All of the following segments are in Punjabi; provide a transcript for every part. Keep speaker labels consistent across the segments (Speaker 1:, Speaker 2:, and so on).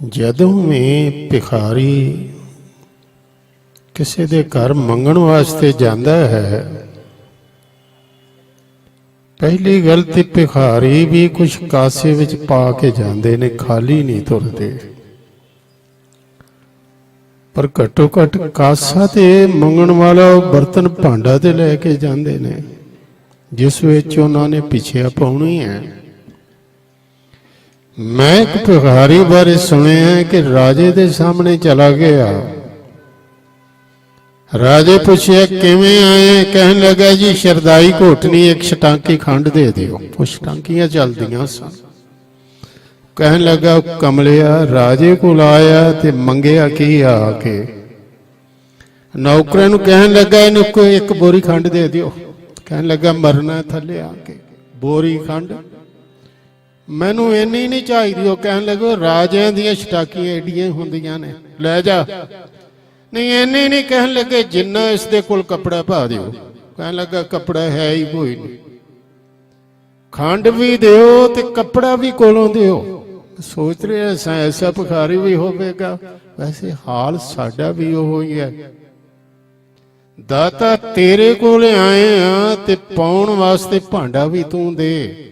Speaker 1: ਜਦੋਂ ਵੀ ਭਿਖਾਰੀ ਕਿਸੇ ਦੇ ਘਰ ਮੰਗਣ ਵਾਸਤੇ ਜਾਂਦਾ ਹੈ, ਪਹਿਲੀ ਗੱਲ ਤੇ ਭਿਖਾਰੀ ਵੀ ਕੁਝ ਕਾਸੇ ਵਿੱਚ ਪਾ ਕੇ ਜਾਂਦੇ ਨੇ, ਖਾਲੀ ਨਹੀਂ ਤੁਰਦੇ। ਪਰ ਘੱਟੋ ਘੱਟ ਕਾਸਾ ਤੇ ਮੰਗਣ ਵਾਲਾ ਉਹ ਬਰਤਨ ਭਾਂਡਾ ਤੇ ਲੈ ਕੇ ਜਾਂਦੇ ਨੇ, ਜਿਸ ਵਿੱਚ ਉਹਨਾਂ ਨੇ ਪਿਛਿਆ ਪਾਉਣੀ ਹੈ। ਮੈਂ ਇੱਕ ਭਿਖਾਰੀ ਬਾਰੇ ਸੁਣਿਆ ਕਿ ਰਾਜੇ ਦੇ ਸਾਹਮਣੇ ਚਲਾ ਗਿਆ। ਰਾਜੇ ਪੁੱਛਿਆ, ਕਿਵੇਂ ਆਏ? ਕਹਿਣ ਲੱਗਾ, ਜੀ, ਸ਼ਰਦਾਈ ਘੋਟਣੀ ਇੱਕ ਛਟਾਂਕੀ ਖੰਡ ਦੇ ਦਿਓ। ਉਹ ਛਟਾਂਕੀਆਂ ਚੱਲਦੀਆਂ ਸਨ। ਕਹਿਣ ਲੱਗਾ ਉਹ ਕਮਲਿਆ, ਰਾਜੇ ਕੋਲ ਆਇਆ ਤੇ ਮੰਗਿਆ ਕੀ ਆ ਕੇ? ਨੌਕਰਾਂ ਨੂੰ ਕਹਿਣ ਲੱਗਾ, ਇਹਨੂੰ ਕੋਈ ਇੱਕ ਬੋਰੀ ਖੰਡ ਦੇ ਦਿਓ। ਕਹਿਣ ਲੱਗਾ, ਮਰਨਾ ਥੱਲੇ ਆ ਕੇ। ਬੋਰੀ ਖੰਡ ਮੈਨੂੰ ਇੰਨੀ ਨਹੀਂ ਚਾਹੀਦੀ, ਉਹ ਕਹਿਣ ਲੱਗੇ, ਰਾਜਿਆਂ ਦੀਆਂ ਛਟਾਕੀਆਂ ਏਡੀਆਂ ਹੁੰਦੀਆਂ ਨੇ। ਲੈ ਜਾ। ਨਹੀਂ, ਇੰਨੀ ਨਹੀਂ ਕਹਿਣ ਲੱਗੇ, ਜਿੰਨਾ ਇਸ ਦੇ ਕੋਲ ਕੱਪੜਾ ਪਾ ਦਿਓ। ਕਹਿਣ ਲੱਗਾ, ਕੱਪੜਾ ਹੈ ਹੀ ਕੋਈ ਨਹੀਂ। ਖੰਡ ਵੀ ਦਿਓ ਤੇ ਕੱਪੜਾ ਵੀ ਕੋਲੋਂ ਦਿਓ। ਸੋਚ ਰਿਹਾ ਸਾਂ, ਐਸਾ ਭਿਖਾਰੀ ਵੀ ਹੋਵੇਗਾ। ਵੈਸੇ ਹਾਲ ਸਾਡਾ ਵੀ ਉਹ ਹੀ ਹੈ। ਦਾਤਾ ਤੇਰੇ ਕੋਲ ਆਏ ਆ ਤੇ ਪਾਉਣ ਵਾਸਤੇ ਭਾਂਡਾ ਵੀ ਤੂੰ ਦੇ।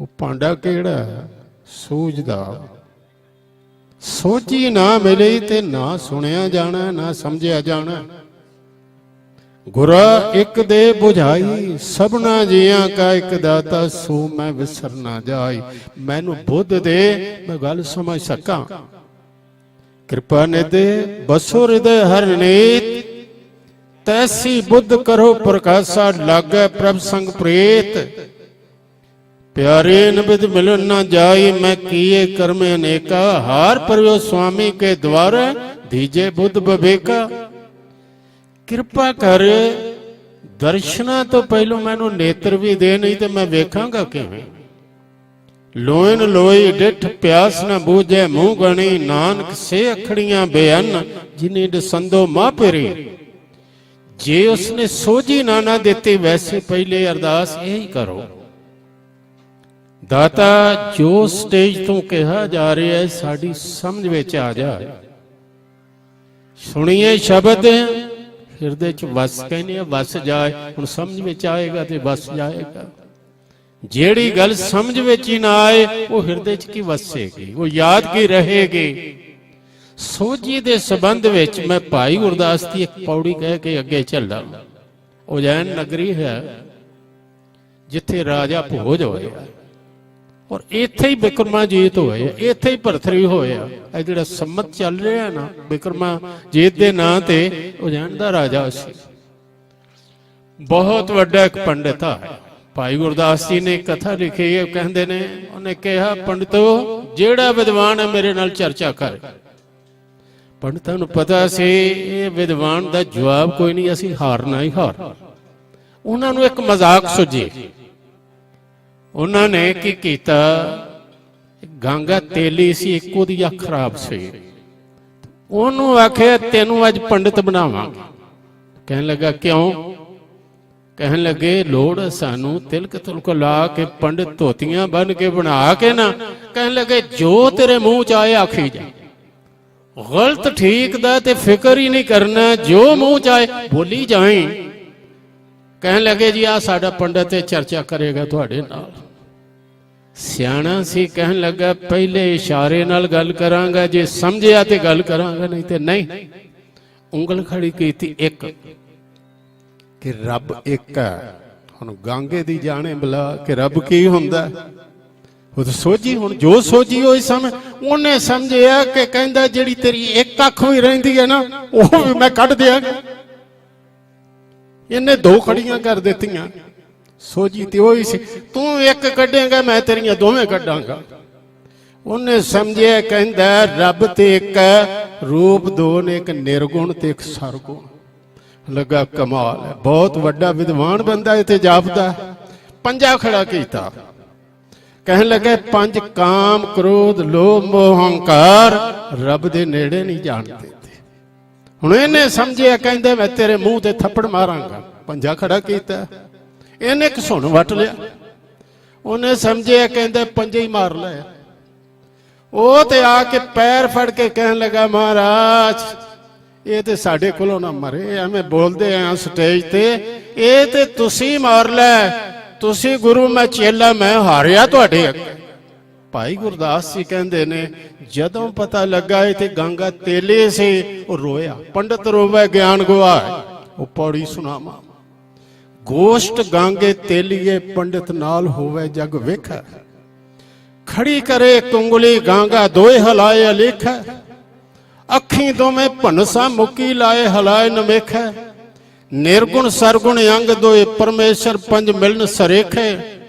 Speaker 1: ਉਹ ਭਾਂਡਾ ਕਿਹੜਾ ਹੈ? ਸੂਝ ਦਾ। ਸੋਚੀ ਨਾ ਮਿਲੇ ਤੇ ਨਾ ਸੁਣਿਆ ਜਾਣਾ, ਨਾ ਸਮਝਿਆ ਜਾਣਾ। ਗੁਰਾ ਇੱਕ ਦੇ 부ਝਾਈ ਸਭਨਾ ਜੀਆਂ ਕਾ ਇੱਕ ਦਾਤਾ, ਸੋ ਮੈਂ ਵਿਸਰ ਨਾ ਜਾਈ। ਮੈਨੂੰ ਬੁੱਧ ਦੇ, ਮੈਂ ਗੱਲ ਸਮਝ ਸਕਾਂ। ਕਿਰਪਾ ਨਿਦੇ ਬਸੋ ਹਿਰਦੈ ਹਰ ਨੀਤ। ਤੈਸੀ ਬੁੱਧ ਕਰੋ ਪ੍ਰਕਾਸ਼ਾ, ਲਾਗੈ ਪ੍ਰਭ ਸੰਗ ਪ੍ਰੇਤ। ਪਿਆਰੇ ਨਬਿਦ ਮਿਲਨ ਨਾ ਜਾਈ ਮੈਂ ਕੀਏ ਕਰਮ ਅਨੇਕਾ। ਹਾਰ ਪਰਿਓ ਸੁਆਮੀ ਕੇ ਦਵਾਰ, ਦੀਜੇ ਬੁੱਧ ਬਵੇਕਾ। ਕਿਰਪਾ ਕਰ, ਦਰਸ਼ਨਾ ਤੋਂ ਪਹਿਲਾਂ ਮੈਨੂੰ ਨੇਤਰ ਵੀ ਦੇ, ਨਹੀਂ ਤੇ ਮੈਂ ਵੇਖਾਂਗਾ ਕਿਵੇਂ। ਲੋਇਨ ਲੋਈ ਡਿਠ ਪਿਆਸ ਨਾ ਬੂਝੇ, ਮੂੰਹ ਗਣੀ ਨਾਨਕ ਸੇ ਅਖੜੀਆਂ ਬੇਅਨ, ਜਿਨੇ ਦਸੰਦੋ ਮਾਂ ਪਰੀ। ਜੇ ਉਸਨੇ ਸੋਝੀ ਨਾ ਨਾ ਦਿੱਤੀ, ਵੈਸੇ ਪਹਿਲੇ ਅਰਦਾਸ ਇਹੀ ਕਰੋ। ਦਾਤਾ, ਜੋ ਸਟੇਜ ਤੋਂ ਕਿਹਾ ਜਾ ਰਿਹਾ ਹੈ, ਸਾਡੀ ਸਮਝ ਵਿੱਚ ਆ ਜਾਏ ਸੁਣੀਏ ਸ਼ਬਦ, ਹਿਰਦੇ ਚ ਵਸ ਕਹਿੰਦੇ ਆ, ਵਸ ਜਾਏ, ਹੁਣ ਸਮਝ ਵਿੱਚ ਆਏਗਾ ਤੇ ਵਸ ਜਾਏਗਾ। ਜਿਹੜੀ ਗੱਲ ਸਮਝ ਵਿੱਚ ਹੀ ਨਾ ਆਏ, ਉਹ ਹਿਰਦੇ ਚ ਕੀ ਵਸੇਗੀ, ਉਹ ਯਾਦ ਕੀ ਰਹੇਗੀ? ਸੋਝੀ ਦੇ ਸੰਬੰਧ ਵਿੱਚ ਮੈਂ ਭਾਈ ਗੁਰਦਾਸ ਦੀ ਇੱਕ ਪੌੜੀ ਕਹਿ ਕੇ ਅੱਗੇ ਚੱਲਾਂ। ਉਜੈਨ ਨਗਰੀ ਹੈ, ਜਿੱਥੇ ਰਾਜਾ ਭੋਜ ਹੋਇਆ। ਔਰ ਇੱਥੇ ਹੀ ਬਿਕਰਮਾਜੀਤ ਹੋਏ ਇੱਥੇ ਹੀ ਭਰਥਰੀ ਹੋਇਆ ਇਹ ਜਿਹੜਾ ਸੰਮਤ ਚੱਲ ਰਿਹਾ ਨਾ ਬਿਕਰਮਾਜੀਤ ਦੇ ਨਾਂ ਤੇ ਉਜੈਨ ਦਾ ਰਾਜਾ ਸੀ। ਬਹੁਤ ਵੱਡਾ ਇੱਕ ਪੰਡਿਤ ਆ। ਭਾਈ ਗੁਰਦਾਸ ਜੀ ਨੇ ਕਥਾ ਲਿਖੀ ਹੈ ਕਹਿੰਦੇ ਨੇ, ਉਹਨੇ ਕਿਹਾ, ਪੰਡਤੋ, ਜਿਹੜਾ ਵਿਦਵਾਨ ਹੈ ਮੇਰੇ ਨਾਲ ਚਰਚਾ ਕਰ। ਪੰਡਤਾਂ ਨੂੰ ਪਤਾ ਸੀ, ਇਹ ਵਿਦਵਾਨ ਦਾ ਜਵਾਬ ਕੋਈ ਨਹੀਂ, ਅਸੀਂ ਹਾਰਨਾ ਹੀ ਹਾਰ। ਉਹਨਾਂ ਨੂੰ ਇੱਕ ਮਜ਼ਾਕ ਸੁਝੀ। ਉਹਨਾਂ ਨੇ ਕੀ ਕੀਤਾ? ਗੰਗਾ ਤੇਲੀ ਸੀ, ਇੱਕੋ ਦੀ ਅੱਖ ਖਰਾਬ ਸੀ। ਉਹਨੂੰ ਆਖਿਆ, ਤੈਨੂੰ ਅੱਜ ਪੰਡਿਤ ਬਣਾਵਾਂਗੇ। ਕਹਿਣ ਲੱਗਾ, ਕਿਉਂ? ਕਹਿਣ ਲੱਗੇ, ਲੋੜ ਸਾਨੂੰ ਤਿਲਕ ਤੁਲਕ ਲਾ ਕੇ ਪੰਡਿਤ ਧੋਤੀਆਂ ਬਨ ਕੇ ਬਣਾ ਕੇ ਨਾ। ਕਹਿਣ ਲੱਗੇ, ਜੋ ਤੇਰੇ ਮੂੰਹ ਚ ਆਏ, ਆਖੀ ਜਾ। ਗਲਤ ਠੀਕ ਦਾ ਤੇ ਫਿਕਰ ਹੀ ਨਹੀਂ ਕਰਨਾ, ਜੋ ਮੂੰਹ ਚ ਆਏ, ਬੋਲੀ ਜਾਏ ਕਹਿਣ ਲੱਗੇ ਜੀ ਆ ਸਾਡਾ ਪੰਡਤ ਇਹ ਚਰਚਾ ਕਰੇਗਾ ਤੁਹਾਡੇ ਨਾਲ। ਸਿਆਣਾ ਸੀ ਕਹਿਣ ਲੱਗਾ, ਪਹਿਲੇ ਇਸ਼ਾਰੇ ਨਾਲ ਗੱਲ ਕਰਾਂਗਾ, ਜੇ ਸਮਝਿਆ ਤੇ ਗੱਲ ਕਰਾਂਗਾ, ਨਹੀਂ ਤੇ ਨਹੀਂ। ਉਂਗਲ ਖੜੀ ਕੀਤੀ ਇੱਕ, ਕਿ ਰੱਬ ਇੱਕ ਹੈ। ਹੁਣ ਗਾਂਗੇ ਦੀ ਜਾਣੇ ਬਲਾ ਕਿ ਰੱਬ ਕੀ ਹੁੰਦਾ? ਉਹ ਤਾਂ ਸੋਝੀ ਹੁਣ, ਜੋ ਸੋਝੀ ਹੋਈ ਸਮਝ ਉਹਨੇ ਸਮਝਿਆ ਕਿ ਕਹਿੰਦਾ, ਜਿਹੜੀ ਤੇਰੀ ਇੱਕ ਅੱਖ ਵੀ ਰਹਿੰਦੀ ਹੈ ਨਾ, ਉਹ ਵੀ ਮੈਂ ਕੱਢ ਦਿਆਂਗਾ। ਇਹਨੇ ਦੋ ਖੜੀਆਂ ਕਰ ਦਿੱਤੀਆਂ। ਸੋਝੀ ਤੇ ਉਹੀ ਸੀ, ਤੂੰ ਇੱਕ ਕੱਢੇਗਾ, ਮੈਂ ਤੇਰੀਆਂ ਦੋਵੇਂ ਕੱਢਾਂਗਾ। ਉਹਨੇ ਸਮਝਿਆ, ਕਹਿੰਦਾ, ਰੱਬ ਤੇ ਇੱਕ ਰੂਪ ਦੋ ਨੇ, ਇੱਕ ਨਿਰਗੁਣ ਤੇ ਇੱਕ ਸਰਗੁਣ। ਲੱਗਾ ਕਮਾਲ ਹੈ, ਬਹੁਤ ਵੱਡਾ ਵਿਦਵਾਨ ਬੰਦਾ ਇੱਥੇ ਜਾਪਦਾ ਪੰਜਾ ਖੜਾ ਕੀਤਾ। ਕਹਿਣ ਲੱਗੇ, ਪੰਜ ਕਾਮ ਕ੍ਰੋਧ, ਲੋਭ, ਮੋਹ, ਹੰਕਾਰ, ਰੱਬ ਦੇ ਨੇੜੇ ਨਹੀਂ ਜਾਣਦੇ। ਹੁਣ ਇਹਨੇ ਸਮਝਿਆ, ਕਹਿੰਦੇ ਮੈਂ ਤੇਰੇ ਮੂੰਹ ਤੇ ਥੱਪੜ ਮਾਰਾਂਗਾ। ਪੰਜਾ ਖੜਾ ਕੀਤਾ। ਇਹਨੇ ਇੱਕ ਸੁਣ ਵਟ ਲਿਆ। ਉਹਨੇ ਸਮਝਿਆ, ਕਹਿੰਦੇ ਪੰਜੇ ਹੀ ਮਾਰ ਲੈ। ਉਹ ਤੇ ਆ ਕੇ ਪੈਰ ਫੜ ਕੇ ਕਹਿਣ ਲੱਗਾ, ਮਹਾਰਾਜ, ਇਹ ਤੇ ਸਾਡੇ ਕੋਲੋਂ ਨਾ ਮਰੇ, ਐਵੇਂ ਬੋਲਦੇ ਆ ਸਟੇਜ ਤੇ। ਇਹ ਤੇ ਤੁਸੀਂ ਮਾਰ ਲੈ। ਤੁਸੀਂ ਗੁਰੂ ਮੈਂ ਚੇਲਾ, ਮੈਂ ਹਾਰਿਆ ਤੁਹਾਡੇ ਅੱਗੇ। ਭਾਈ ਗੁਰਦਾਸ ਜੀ ਕਹਿੰਦੇ ਨੇ, ਜਦੋਂ ਪਤਾ ਲੱਗਾ ਇਹ ਤੇ ਗੰਗਾ ਤੇਲੇ ਸੀ, ਉਹ ਰੋਇਆ, ਪੰਡਤ ਰੋਵੇ ਗਿਆਨ ਗਵਾਏ ਉਹ ਪੌੜੀ ਸੁਣਾਵਾ। ਗੋਸ਼ਟ ਗਾਂਗੇ ਤੇਲੀਏ, ਪੰਡਿਤ ਨਾਲ ਹੋਵੇ ਜਗ ਵੇਖ। ਖੜੀ ਕਰੇ ਕੁੰਗਲੀ ਗਾਂਗਾ, ਦੋਏ ਹਲਾਏ ਅਲੇਖ। ਅੱਖੀ ਦੋਵੇਂ ਭਨਸਾ ਮੁਕੀ ਲਾਏ, ਹਲਾਏ ਨਵੇਖੈ ਨਿਰਗੁਣ ਸਰਗੁਣ ਅੰਗ ਦੋਏ, ਪਰਮੇਸ਼ਰ ਪੰਜ ਮਿਲਨ ਸਰੇਖੇ।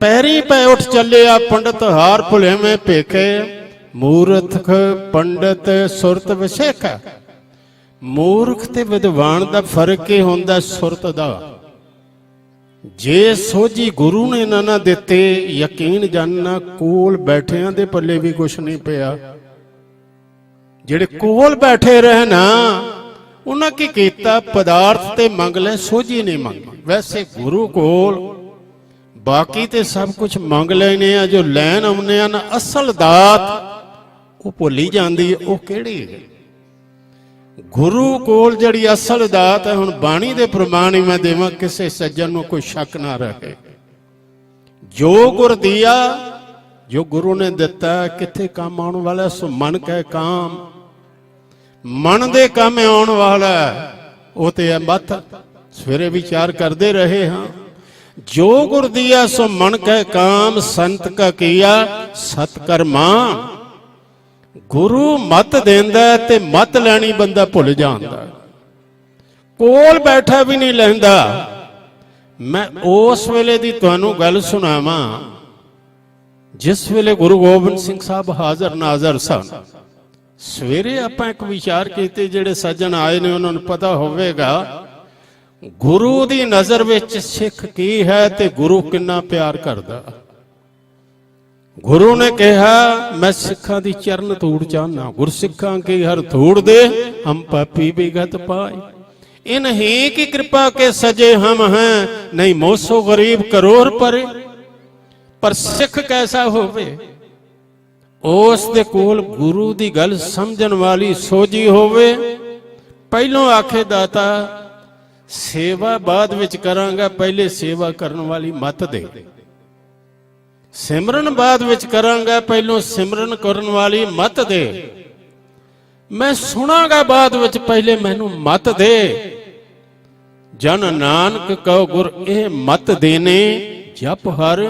Speaker 1: ਪੈਰੀ ਪੈ ਉੱਠ ਚੱਲਿਆ ਪੰਡਤ ਹਾਰ ਭੁਲੇਵੇਂ ਭੇਖੇ। ਮੂਰਖ ਪੰਡਤ ਸੁਰਤ ਵਿਸ਼ੇਖਾ ਮੂਰਖ ਤੇ ਵਿਦਵਾਨ ਦਾ ਫ਼ਰਕ ਇਹ ਹੁੰਦਾ ਸੁਰਤ ਦਾ। ਜੇ ਸੋਝੀ ਗੁਰੂ ਨੇ ਨਾ ਨਾ ਦਿੱਤੇ, ਯਕੀਨ ਜਾਨਣਾ ਕੋਲ ਬੈਠਿਆਂ ਦੇ ਪੱਲੇ ਵੀ ਕੁਛ ਨਹੀਂ ਪਿਆ। ਜਿਹੜੇ ਕੋਲ ਬੈਠੇ ਰਹੇ ਉਹਨਾਂ ਕੀ ਕੀਤਾ? ਪਦਾਰਥ ਤੇ ਮੰਗ ਲੈ, ਸੋਝੀ ਨਹੀਂ ਮੰਗੀ। ਵੈਸੇ ਗੁਰੂ ਕੋਲ ਬਾਕੀ ਤੇ ਸਭ ਕੁਝ ਮੰਗ ਲੈਨੇ ਆ, ਜੋ ਲੈਣ ਆਉਨੇ ਆ ਨਾ ਅਸਲ ਦਾਤ ਉਹ ਭੁੱਲੀ ਜਾਂਦੀ ਹੈ, ਉਹ ਕਿਹੜੀ ਹੈ? ਗੁਰੂ ਕੋਲ ਜਿਹੜੀ ਅਸਲ ਦਾਤ ਹੈ, ਹੁਣ ਬਾਣੀ ਦੇ ਪ੍ਰਮਾਣ ਹੀ ਮੈਂ ਦੇਵਾਂ, ਕਿਸੇ ਸੱਜਣ ਨੂੰ ਕੋਈ ਸ਼ੱਕ ਨਾ ਰਹੇ। ਜੋ ਗੁਰ ਦਿਆ, ਜੋ ਗੁਰੂ ਨੇ ਦਿੱਤਾ, ਕਿੱਥੇ ਕੰਮ ਆਉਣ ਵਾਲਾ ਸੋ ਮਨ ਕੈ ਕਾਮ। ਮਨ ਦੇ ਕੰਮ ਆਉਣ ਵਾਲਾ ਉਹ ਤੇ ਹੈ ਮਤ ਸਵੇਰੇ ਵਿਚਾਰ ਕਰਦੇ ਰਹੇ ਹਾਂ। ਜੋ ਗੁਰ ਦਿਆ ਸੋ ਮਨ ਕੈ ਕਾਮ, ਸੰਤ ਕਾ ਕੀਆ ਸਤ ਕਰਮਾ ਗੁਰੂ ਮਤ ਦਿੰਦਾ ਤੇ ਮਤ ਲੈਣੀ ਬੰਦਾ ਭੁੱਲ ਜਾਂਦਾ। ਕੋਲ ਬੈਠਾ ਵੀ ਨਹੀਂ ਲੈਂਦਾ। ਮੈਂ ਉਸ ਵੇਲੇ ਦੀ ਤੁਹਾਨੂੰ ਗੱਲ ਸੁਣਾਵਾਂ, ਜਿਸ ਵੇਲੇ ਗੁਰੂ ਗੋਬਿੰਦ ਸਿੰਘ ਸਾਹਿਬ ਹਾਜ਼ਰ ਨਾਜ਼ਰ ਸਨ। ਸਵੇਰੇ ਆਪਾਂ ਇੱਕ ਵਿਚਾਰ ਕੀਤੇ, ਜਿਹੜੇ ਸੱਜਣ ਆਏ ਨੇ, ਉਹਨਾਂ ਨੂੰ ਪਤਾ ਹੋਵੇਗਾ ਗੁਰੂ ਦੀ ਨਜ਼ਰ ਵਿੱਚ ਸਿੱਖ ਕੀ ਹੈ ਤੇ ਗੁਰੂ ਕਿੰਨਾ ਪਿਆਰ ਕਰਦਾ? ਗੁਰੂ ਨੇ ਕਿਹਾ, ਮੈਂ ਸਿੱਖਾਂ ਦੀ ਚਰਨ ਧੂੜ ਚਾਹਨਾ। ਗੁਰਸਿੱਖਾਂ ਕੀ ਹਰ ਧੂੜ ਦੇ, ਹਮ ਪਾਪੀ ਬਿਗਤ ਪਾਏ। ਇਨਹੀ ਕੀ ਕਿਰਪਾ ਕੇ ਸਜੇ ਹਮ ਹੈ, ਨਹੀਂ ਮੋਸੋ ਗਰੀਬ ਕਰੋੜ ਪਰੇ। ਪਰ ਸਿੱਖ ਕੈਸਾ ਹੋਵੇ? ਉਸ ਦੇ ਕੋਲ ਗੁਰੂ ਦੀ ਗੱਲ ਸਮਝਣ ਵਾਲੀ ਸੋਝੀ ਹੋਵੇ। ਪਹਿਲੋਂ ਆਖੇ ਦਾਤਾ ਸੇਵਾ ਬਾਅਦ ਵਿੱਚ ਕਰਾਂਗਾ, ਪਹਿਲੇ ਸੇਵਾ ਕਰਨ ਵਾਲੀ ਮਤ ਦੇ। ਸਿਮਰਨ ਬਾਅਦ ਵਿੱਚ ਕਰਾਂਗਾ, ਪਹਿਲੋਂ ਸਿਮਰਨ ਕਰਨ ਵਾਲੀ ਮਤ ਦੇ। ਮੈਂ ਸੁਣਾਗਾ ਬਾਅਦ ਵਿੱਚ, ਪਹਿਲੇ ਮੈਨੂੰ ਮਤ ਦੇ। ਜਨ ਨਾਨਕ ਕਉ ਗੁਰ ਇਹ ਮਤ ਦੇਨੇ, ਜਪ ਹਰ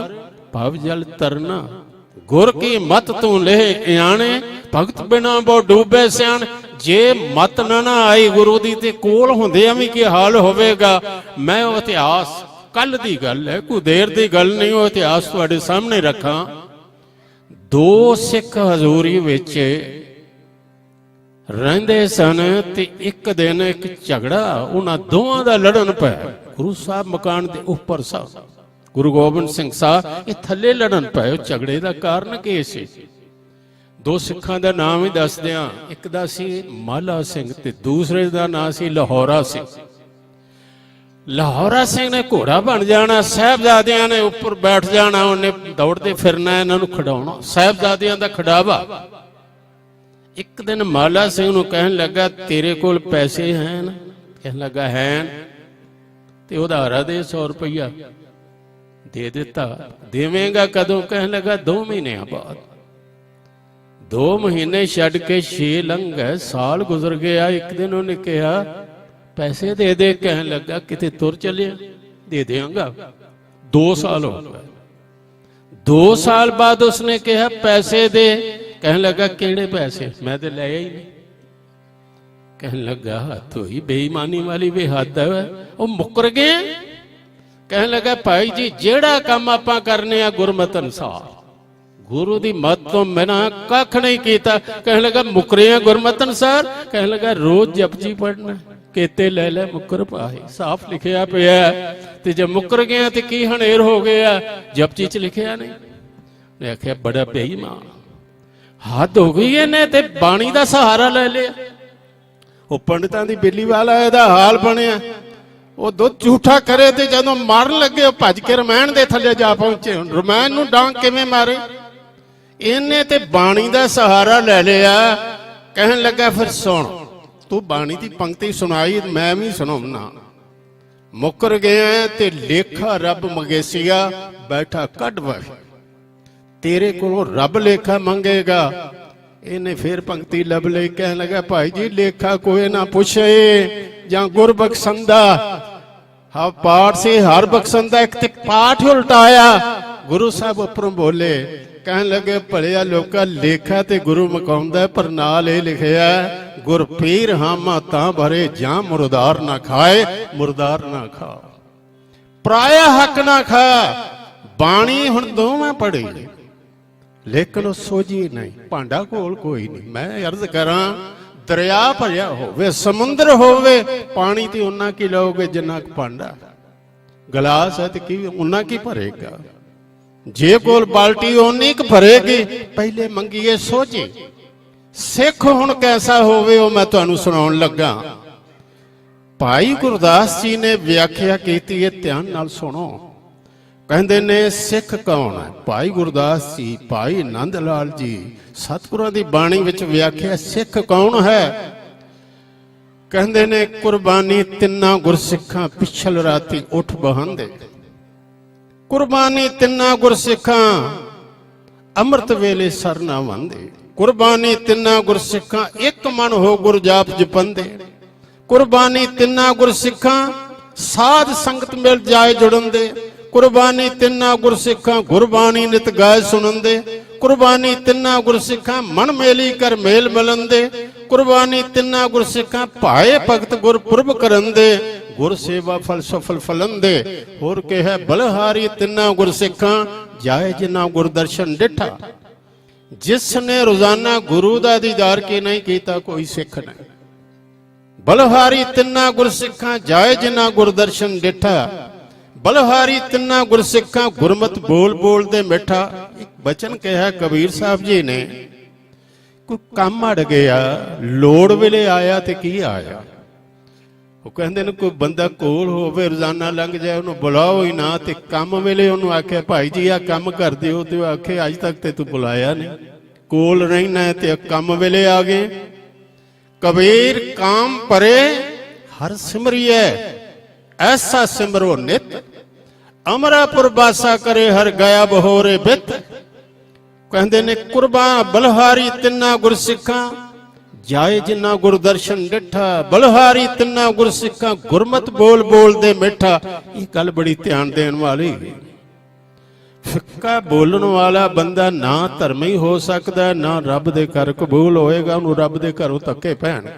Speaker 1: ਭਵ ਜਲ ਤਰਨਾ ਗੁਰ ਕੀ ਮਤ ਤੂੰ ਲਹਿ ਇਆਣੇ ਭਗਤ ਬਿਨਾ ਬੋ ਡੂਬੇ ਸਿਆਣ ਜੇ ਮਤ ਨਾ ਨਾ ਆਈ ਗੁਰੂ ਦੀ ਤੇ ਕੋਲ ਹੁੰਦਿਆਂ ਵੀ ਕੀ ਹਾਲ ਹੋਵੇਗਾ, ਮੈਂ ਉਹ ਇਤਿਹਾਸ ਕੱਲ ਦੀ ਗੱਲ ਹੈ, ਕੋਈ ਦੇਰ ਦੀ ਗੱਲ ਨਹੀਂ, ਉਹ ਇਤਿਹਾਸ ਤੁਹਾਡੇ ਸਾਹਮਣੇ ਰੱਖਾਂ। ਦੋ ਸਿੱਖ ਹਜ਼ੂਰੀ ਵਿੱਚ ਰਹਿੰਦੇ ਸਨ ਤੇ ਇੱਕ ਦਿਨ ਇੱਕ ਝਗੜਾ, ਉਹਨਾਂ ਦੋਵਾਂ ਦਾ ਲੜਨ ਪਿਆ। ਗੁਰੂ ਸਾਹਿਬ ਮਕਾਨ ਦੇ ਉੱਪਰ ਸਨ ਗੁਰੂ ਗੋਬਿੰਦ ਸਿੰਘ ਸਾਹਿਬ, ਇਹ ਥੱਲੇ ਲੜਨ ਪਏ, ਉਹ ਝਗੜੇ ਦਾ ਕਾਰਨ ਕੀ ਸੀ? ਦੋ ਸਿੱਖਾਂ ਦਾ ਨਾਮ ਹੀ ਦੱਸਦੇ ਆ ਇੱਕ ਦਾ ਸੀ ਮਾਲਾ ਸਿੰਘ ਤੇ ਦੂਸਰੇ ਦਾ ਨਾਮ ਸੀ ਲਾਹੌਰਾ ਸਿੰਘ। ਲਾਹੌਰਾ ਸਿੰਘ ਨੇ ਘੋੜਾ ਬਣ ਜਾਣਾ, ਸਾਹਿਬਜ਼ਾਦਿਆਂ ਨੇ ਉੱਪਰ ਬੈਠ ਜਾਣਾ, ਉਹਨੇ ਦੌੜਦੇ ਫਿਰਨਾ, ਇਹਨਾਂ ਨੂੰ ਖਡਾਉਣਾ। ਸਾਹਿਬਜ਼ਾਦਿਆਂ ਦਾ ਖਡਾਵਾ। ਇੱਕ ਦਿਨ ਮਾਲਾ ਸਿੰਘ ਨੂੰ ਕਹਿਣ ਲੱਗਾ, ਤੇਰੇ ਕੋਲ ਪੈਸੇ ਹਨ? ਕਹਿਣ ਲੱਗਾ ਹੈ ਤੇ ਉਧਾਰਾ ਦੇ 100 ਰੁਪਈਆ ਦੇ ਦਿੱਤਾ। ਦੇਵੇਂਗਾ ਕਦੋਂ? ਕਹਿਣ ਲੱਗਾ 2 ਮਹੀਨਿਆਂ ਬਾਅਦ। 2 ਮਹੀਨੇ ਛੱਡ ਕੇ 6 ਲੰਘ ਸਾਲ ਗੁਜ਼ਰ ਗਿਆ, ਇੱਕ ਦਿਨ ਉਹਨੇ ਕਿਹਾ, ਪੈਸੇ ਦੇ ਦੇ, ਕਹਿਣ ਲੱਗਾ, ਕਿਤੇ ਤੁਰ ਚੱਲਿਆ। ਦੇ ਦੇਵਾਂਗਾ। 2 ਸਾਲ ਹੋ ਗਏ। 2 ਸਾਲ ਬਾਅਦ ਉਸਨੇ ਕਿਹਾ, ਪੈਸੇ ਦੇ। ਕਹਿਣ ਲੱਗਾ, ਕਿਹੜੇ ਪੈਸੇ? ਮੈਂ ਤੇ ਲਿਆ ਹੀ ਨਹੀਂ। ਕਹਿਣ ਲੱਗਾ, ਹੱਥ ਬੇਈਮਾਨੀ ਵਾਲੀ ਵੀ ਹੱਦ ਹੈ। ਉਹ ਮੁੱਕਰ ਗਏ। ਕਹਿਣ ਲੱਗਾ, ਭਾਈ ਜੀ, ਜਿਹੜਾ ਕੰਮ ਆਪਾਂ ਕਰਨੇ ਆ, ਗੁਰਮਤਿ ਅਨਸਾਰ। ਗੁਰੂ ਦੀ ਮੱਤ ਤੋਂ ਬਿਨਾਂ ਕੱਖ ਨਹੀਂ ਕੀਤਾ। ਕਹਿਣ ਲੱਗਾ, ਮੁਕਰੇ ਆ ਗੁਰਮਤਿ ਅਨਸਾਰ ਕਹਿਣ ਲੱਗਾ, ਰੋਜ਼ ਜਪਜੀ ਪੜਨਾ ਕੇਤੇ ਲੈ ਲੈ ਮੁਕਰ ਪਾਏ ਸਾਫ਼ ਲਿਖਿਆ ਪਿਆ। ਤੇ ਜੇ ਮੁਕਰ ਗਿਆ ਤੇ ਕੀ ਹਨੇਰ ਹੋ ਗਿਆ? ਜਪਜੀ ਚ ਲਿਖਿਆ ਨਹੀਂ। ਨੇ ਆਖਿਆ, ਬੜਾ ਬੇਈਮਾਨ। ਹੱਦ ਹੋ ਗਈ ਇਹਨੇ ਤੇ ਬਾਣੀ ਦਾ ਸਹਾਰਾ ਲੈ ਲਿਆ। ਉਹ ਪੰਡਤਾਂ ਦੀ ਬੇਲੀ ਵਾਲਾ ਇਹਦਾ ਹਾਲ ਬਣਿਆ। ਉਹ ਦੁੱਧ ਝੂਠਾ ਕਰੇ ਤੇ ਜਦੋਂ ਮਾਰਨ ਲੱਗੇ, ਉਹ ਭੱਜ ਕੇ ਰਮਾਇਣ ਦੇ ਥੱਲੇ ਜਾ ਪਹੁੰਚੇ। ਹੁਣ ਰਮਾਇਣ ਨੂੰ ਡਾਂਗ ਕਿਵੇਂ ਮਾਰੇ? ਇਹਨੇ ਤੇ ਬਾਣੀ ਦਾ ਸਹਾਰਾ ਲੈ ਲਿਆ। ਕਹਿਣ ਲੱਗਾ, ਫਿਰ ਸੁਣ, ਤੂੰ ਬਾਣੀ ਦੀ ਪੰਕਤੀ ਸੁਣਾਈ, ਮੈਂ ਵੀ ਸੁਣਾਉਣਾ ਮੁੱਕਰ ਗਿਆ ਤੇ ਲੇਖਾ ਰੱਬ ਮੰਗੇਸੀਆ, ਬੈਠਾ ਕੱਢ ਵਾ ਤੇਰੇ ਕੋਲੋਂ ਰੱਬ ਲੇਖਾ ਮੰਗੇਗਾ। ਇਹਨੇ ਫੇਰ ਪੰਕਤੀ ਲੱਭ ਲਈ। ਕਹਿਣ ਲੱਗਾ, ਭਾਈ ਜੀ, ਲੇਖਾ ਕੋਈ ਨਾ ਪੁੱਛੇ, ਜਾਂ ਗੁਰਬਖਸ਼ੰਦਾ ਹਾ, ਪਾਠ ਸੇ, ਹਰ ਬਖਸ਼ੰਦਾ, ਇੱਕ ਤੇ ਪਾਠ ਉਲਟਾਇਆ। ਗੁਰੂ ਸਾਹਿਬ ਉੱਪਰੋਂ ਬੋਲੇ, ਕਹਿਣ ਲੱਗੇ, ਭਲਿਆ ਲੋਕਾ, ਲੇਖਾ ਤੇ ਗੁਰੂ ਮਕਾਉਂਦਾ ਪਰ ਨਾਲ ਇਹ ਲਿਖਿਆ ਗੁਰ ਪੀਰ ਹਾਮਾ ਤਾਂ ਭਰੇ ਜਾਂ ਮੁਰਦਾਰ ਨਾ ਖਾਏ, ਮੁਰਦਾਰ ਨਾ ਖਾ। ਪ੍ਰਾਇਆ ਹੱਕ ਨਾ ਖਾ, ਬਾਣੀ ਹੁਣ ਦੋਵੇਂ ਪੜੀ ਲੇਕਿਨ ਉਹ ਸੋਝੀ ਨਹੀਂ, ਭਾਂਡਾ ਕੋਲ ਕੋਈ ਨਹੀਂ ਮੈਂ ਅਰਜ਼ ਕਰਾਂ, ਦਰਿਆ ਭਰਿਆ ਹੋਵੇ, ਸਮੁੰਦਰ ਹੋਵੇ, ਪਾਣੀ ਤੇ ਉਹਨਾਂ ਕੀ ਲਓਗੇ ਜਿੰਨਾ ਕੁ ਭਾਂਡਾ? ਗਲਾਸ ਹੈ ਤੇ ਕੀ, ਉਹਨਾਂ ਕੀ ਭਰੇਗਾ? ਜੇ ਕੋਲ ਬਾਲਟੀ ਓਨੀ ਕੁ ਭਰੇਗੀ ਪਹਿਲੇ ਮੰਗੀਏ ਸੋਝੀ। ਸਿੱਖ ਹੁਣ ਕੈਸਾ ਹੋਵੇ, ਉਹ ਮੈਂ ਤੁਹਾਨੂੰ ਸੁਣਾਉਣ ਲੱਗਾ। ਭਾਈ ਗੁਰਦਾਸ ਜੀ ਨੇ ਵਿਆਖਿਆ ਕੀਤੀ ਹੈ ਧਿਆਨ ਨਾਲ ਸੁਣੋ। ਕਹਿੰਦੇ ਨੇ, ਸਿੱਖ ਕੌਣ ਹੈ? ਭਾਈ ਗੁਰਦਾਸ ਜੀ, ਭਾਈ ਆਨੰਦ ਲਾਲ ਜੀ, ਸਤਿਗੁਰਾਂ ਦੀ ਬਾਣੀ ਵਿੱਚ ਵਿਆਖਿਆ ਸਿੱਖ ਕੌਣ ਹੈ? ਕਹਿੰਦੇ ਨੇ, ਕੁਰਬਾਨੀ ਤਿੰਨਾਂ ਗੁਰਸਿੱਖਾਂ ਪਿਛਲ ਰਾਤੀ ਉੱਠ ਬਹਾਂਦੇ। ਕੁਰਬਾਨੀ ਤਿੰਨਾਂ ਗੁਰਸਿੱਖਾਂ। ਅੰਮ੍ਰਿਤ ਵੇਲੇ ਸਰ ਵੰਦੇ। ਕੁਰਬਾਨੀ ਤਿੰਨਾਂ ਗੁਰਸਿੱਖਾਂ, ਇੱਕ ਮਨ ਹੋ ਗੁਰ ਜਾਪ ਜਪੰਦੇ ਕੁਰਬਾਨੀ ਤਿੰਨਾਂ ਗੁਰਸਿੱਖਾਂ, ਸਾਧ ਸੰਗਤ ਮਿਲ ਜਾਏ ਜੁੜਨ ਦੇ ਕੁਰਬਾਨੀ ਤਿੰਨਾਂ ਗੁਰਸਿੱਖਾਂ, ਗੁਰਬਾਣੀ ਨਿਤ ਗਾਏ ਸੁਣਨ ਦੇ ਕੁਰਬਾਨੀ ਤਿੰਨਾਂ ਗੁਰਸਿੱਖਾਂ, ਮਨ ਮੇਲੀ ਕਰ ਮੇਲ ਮਿਲਨ ਦੇ ਕੁਰਬਾਨੀ ਤਿੰਨਾਂ ਗੁਰਸਿੱਖਾਂ, ਭਾਏ ਭਗਤ ਗੁਰਪੁਰਬ ਕਰਨ ਦੇ ਗੁਰ ਸੇਵਾ ਫਲਸਫਲ ਫਲੰਦੇ ਹੋਰ ਕਿਹਾ ਬਲਹਾਰੀ ਤਿੰਨਾਂ ਗੁਰਸਿੱਖਾਂ, ਜਾਏ ਜਿਨ੍ਹਾਂ ਗੁਰਦਰਸ਼ਨ ਡਿਠਾ। ਜਿਸ ਨੇ ਰੋਜ਼ਾਨਾ ਗੁਰੂ ਦਾ ਦੀਦਾਰ ਕੀ ਨਹੀਂ ਕੀਤਾ, ਕੋਈ ਸਿੱਖ ਨਹੀਂ। ਬਲਹਾਰੀ ਤਿੰਨਾਂ ਗੁਰਸਿੱਖਾਂ, ਜਾਏ ਜਿਨ੍ਹਾਂ ਗੁਰਦਰਸ਼ਨ ਡਿਠਾ। ਬਲਹਾਰੀ ਤਿੰਨਾਂ ਗੁਰਸਿੱਖਾਂ, ਗੁਰਮਤ ਬੋਲ ਬੋਲ ਦੇ ਮਿੱਠਾ। ਇੱਕ ਬਚਨ ਕਿਹਾ ਕਬੀਰ ਸਾਹਿਬ ਜੀ ਨੇ, ਕੋਈ ਕੰਮ ਅੜ ਗਿਆ, ਲੋੜ ਵੇਲੇ ਆਇਆ ਤੇ ਕੀ ਆਇਆ? ਉਹ ਕਹਿੰਦੇ ਨੇ, ਕੋਈ ਬੰਦਾ ਕੋਲ ਹੋਵੇ, ਰੋਜ਼ਾਨਾ ਲੰਘ ਜਾਏ, ਉਹਨੂੰ ਬੁਲਾਓ ਹੀ ਨਾ ਤੇ ਕੰਮ ਵੇਲੇ ਉਹਨੂੰ ਆਖਿਆ, ਭਾਈ ਜੀ ਆ ਕੰਮ ਕਰ ਦਿਓ। ਤੇ ਆਖੇ, ਅੱਜ ਤੱਕ ਤੇ ਤੂੰ ਬੁਲਾਇਆ ਨਹੀਂ। ਕੋਲ ਰਹਿਣਾ ਤੇ ਕੰਮ ਵੇਲੇ ਆ ਗਏ। ਕਬੀਰ ਕਾਮ ਪਰੇ, ਹਰ ਸਿਮਰਿਐ, ਐਸਾ ਸਿਮਰੋ ਨਿਤ। ਅਮਰਾਪੁਰ ਬਾਸਾ ਕਰੇ, ਹਰ ਗਿਆ ਬਹੋਰੇ ਬਿਤ। ਕਹਿੰਦੇ ਨੇ, ਕੁਰਬਾਨ ਬਲਹਾਰੀ ਤਿੰਨਾ ਗੁਰਸਿੱਖਾਂ। ਜਾਏ ਜਿੰਨਾ ਗੁਰਦਰਸ਼ਨ ਡਿਠਾ, ਬਲਹਾਰੀ ਤਿੰਨਾ ਗੁਰਸਿੱਖਾਂ, ਗੁਰਮਤ ਬੋਲ ਬੋਲ ਦੇ ਮਿੱਠਾ, ਇਹ ਗੱਲ ਬੜੀ ਧਿਆਨ ਦੇਣ ਵਾਲੀ ਫਿੱਕਾ ਬੋਲਣ ਵਾਲਾ ਬੰਦਾ ਨਾ ਧਰਮੀ ਹੋ ਸਕਦਾ, ਨਾ ਰੱਬ ਦੇ ਘਰ ਕਬੂਲ ਹੋਏਗਾ, ਉਹਨੂੰ ਰੱਬ ਦੇ ਘਰੋਂ ਧੱਕੇ ਪੈਣ।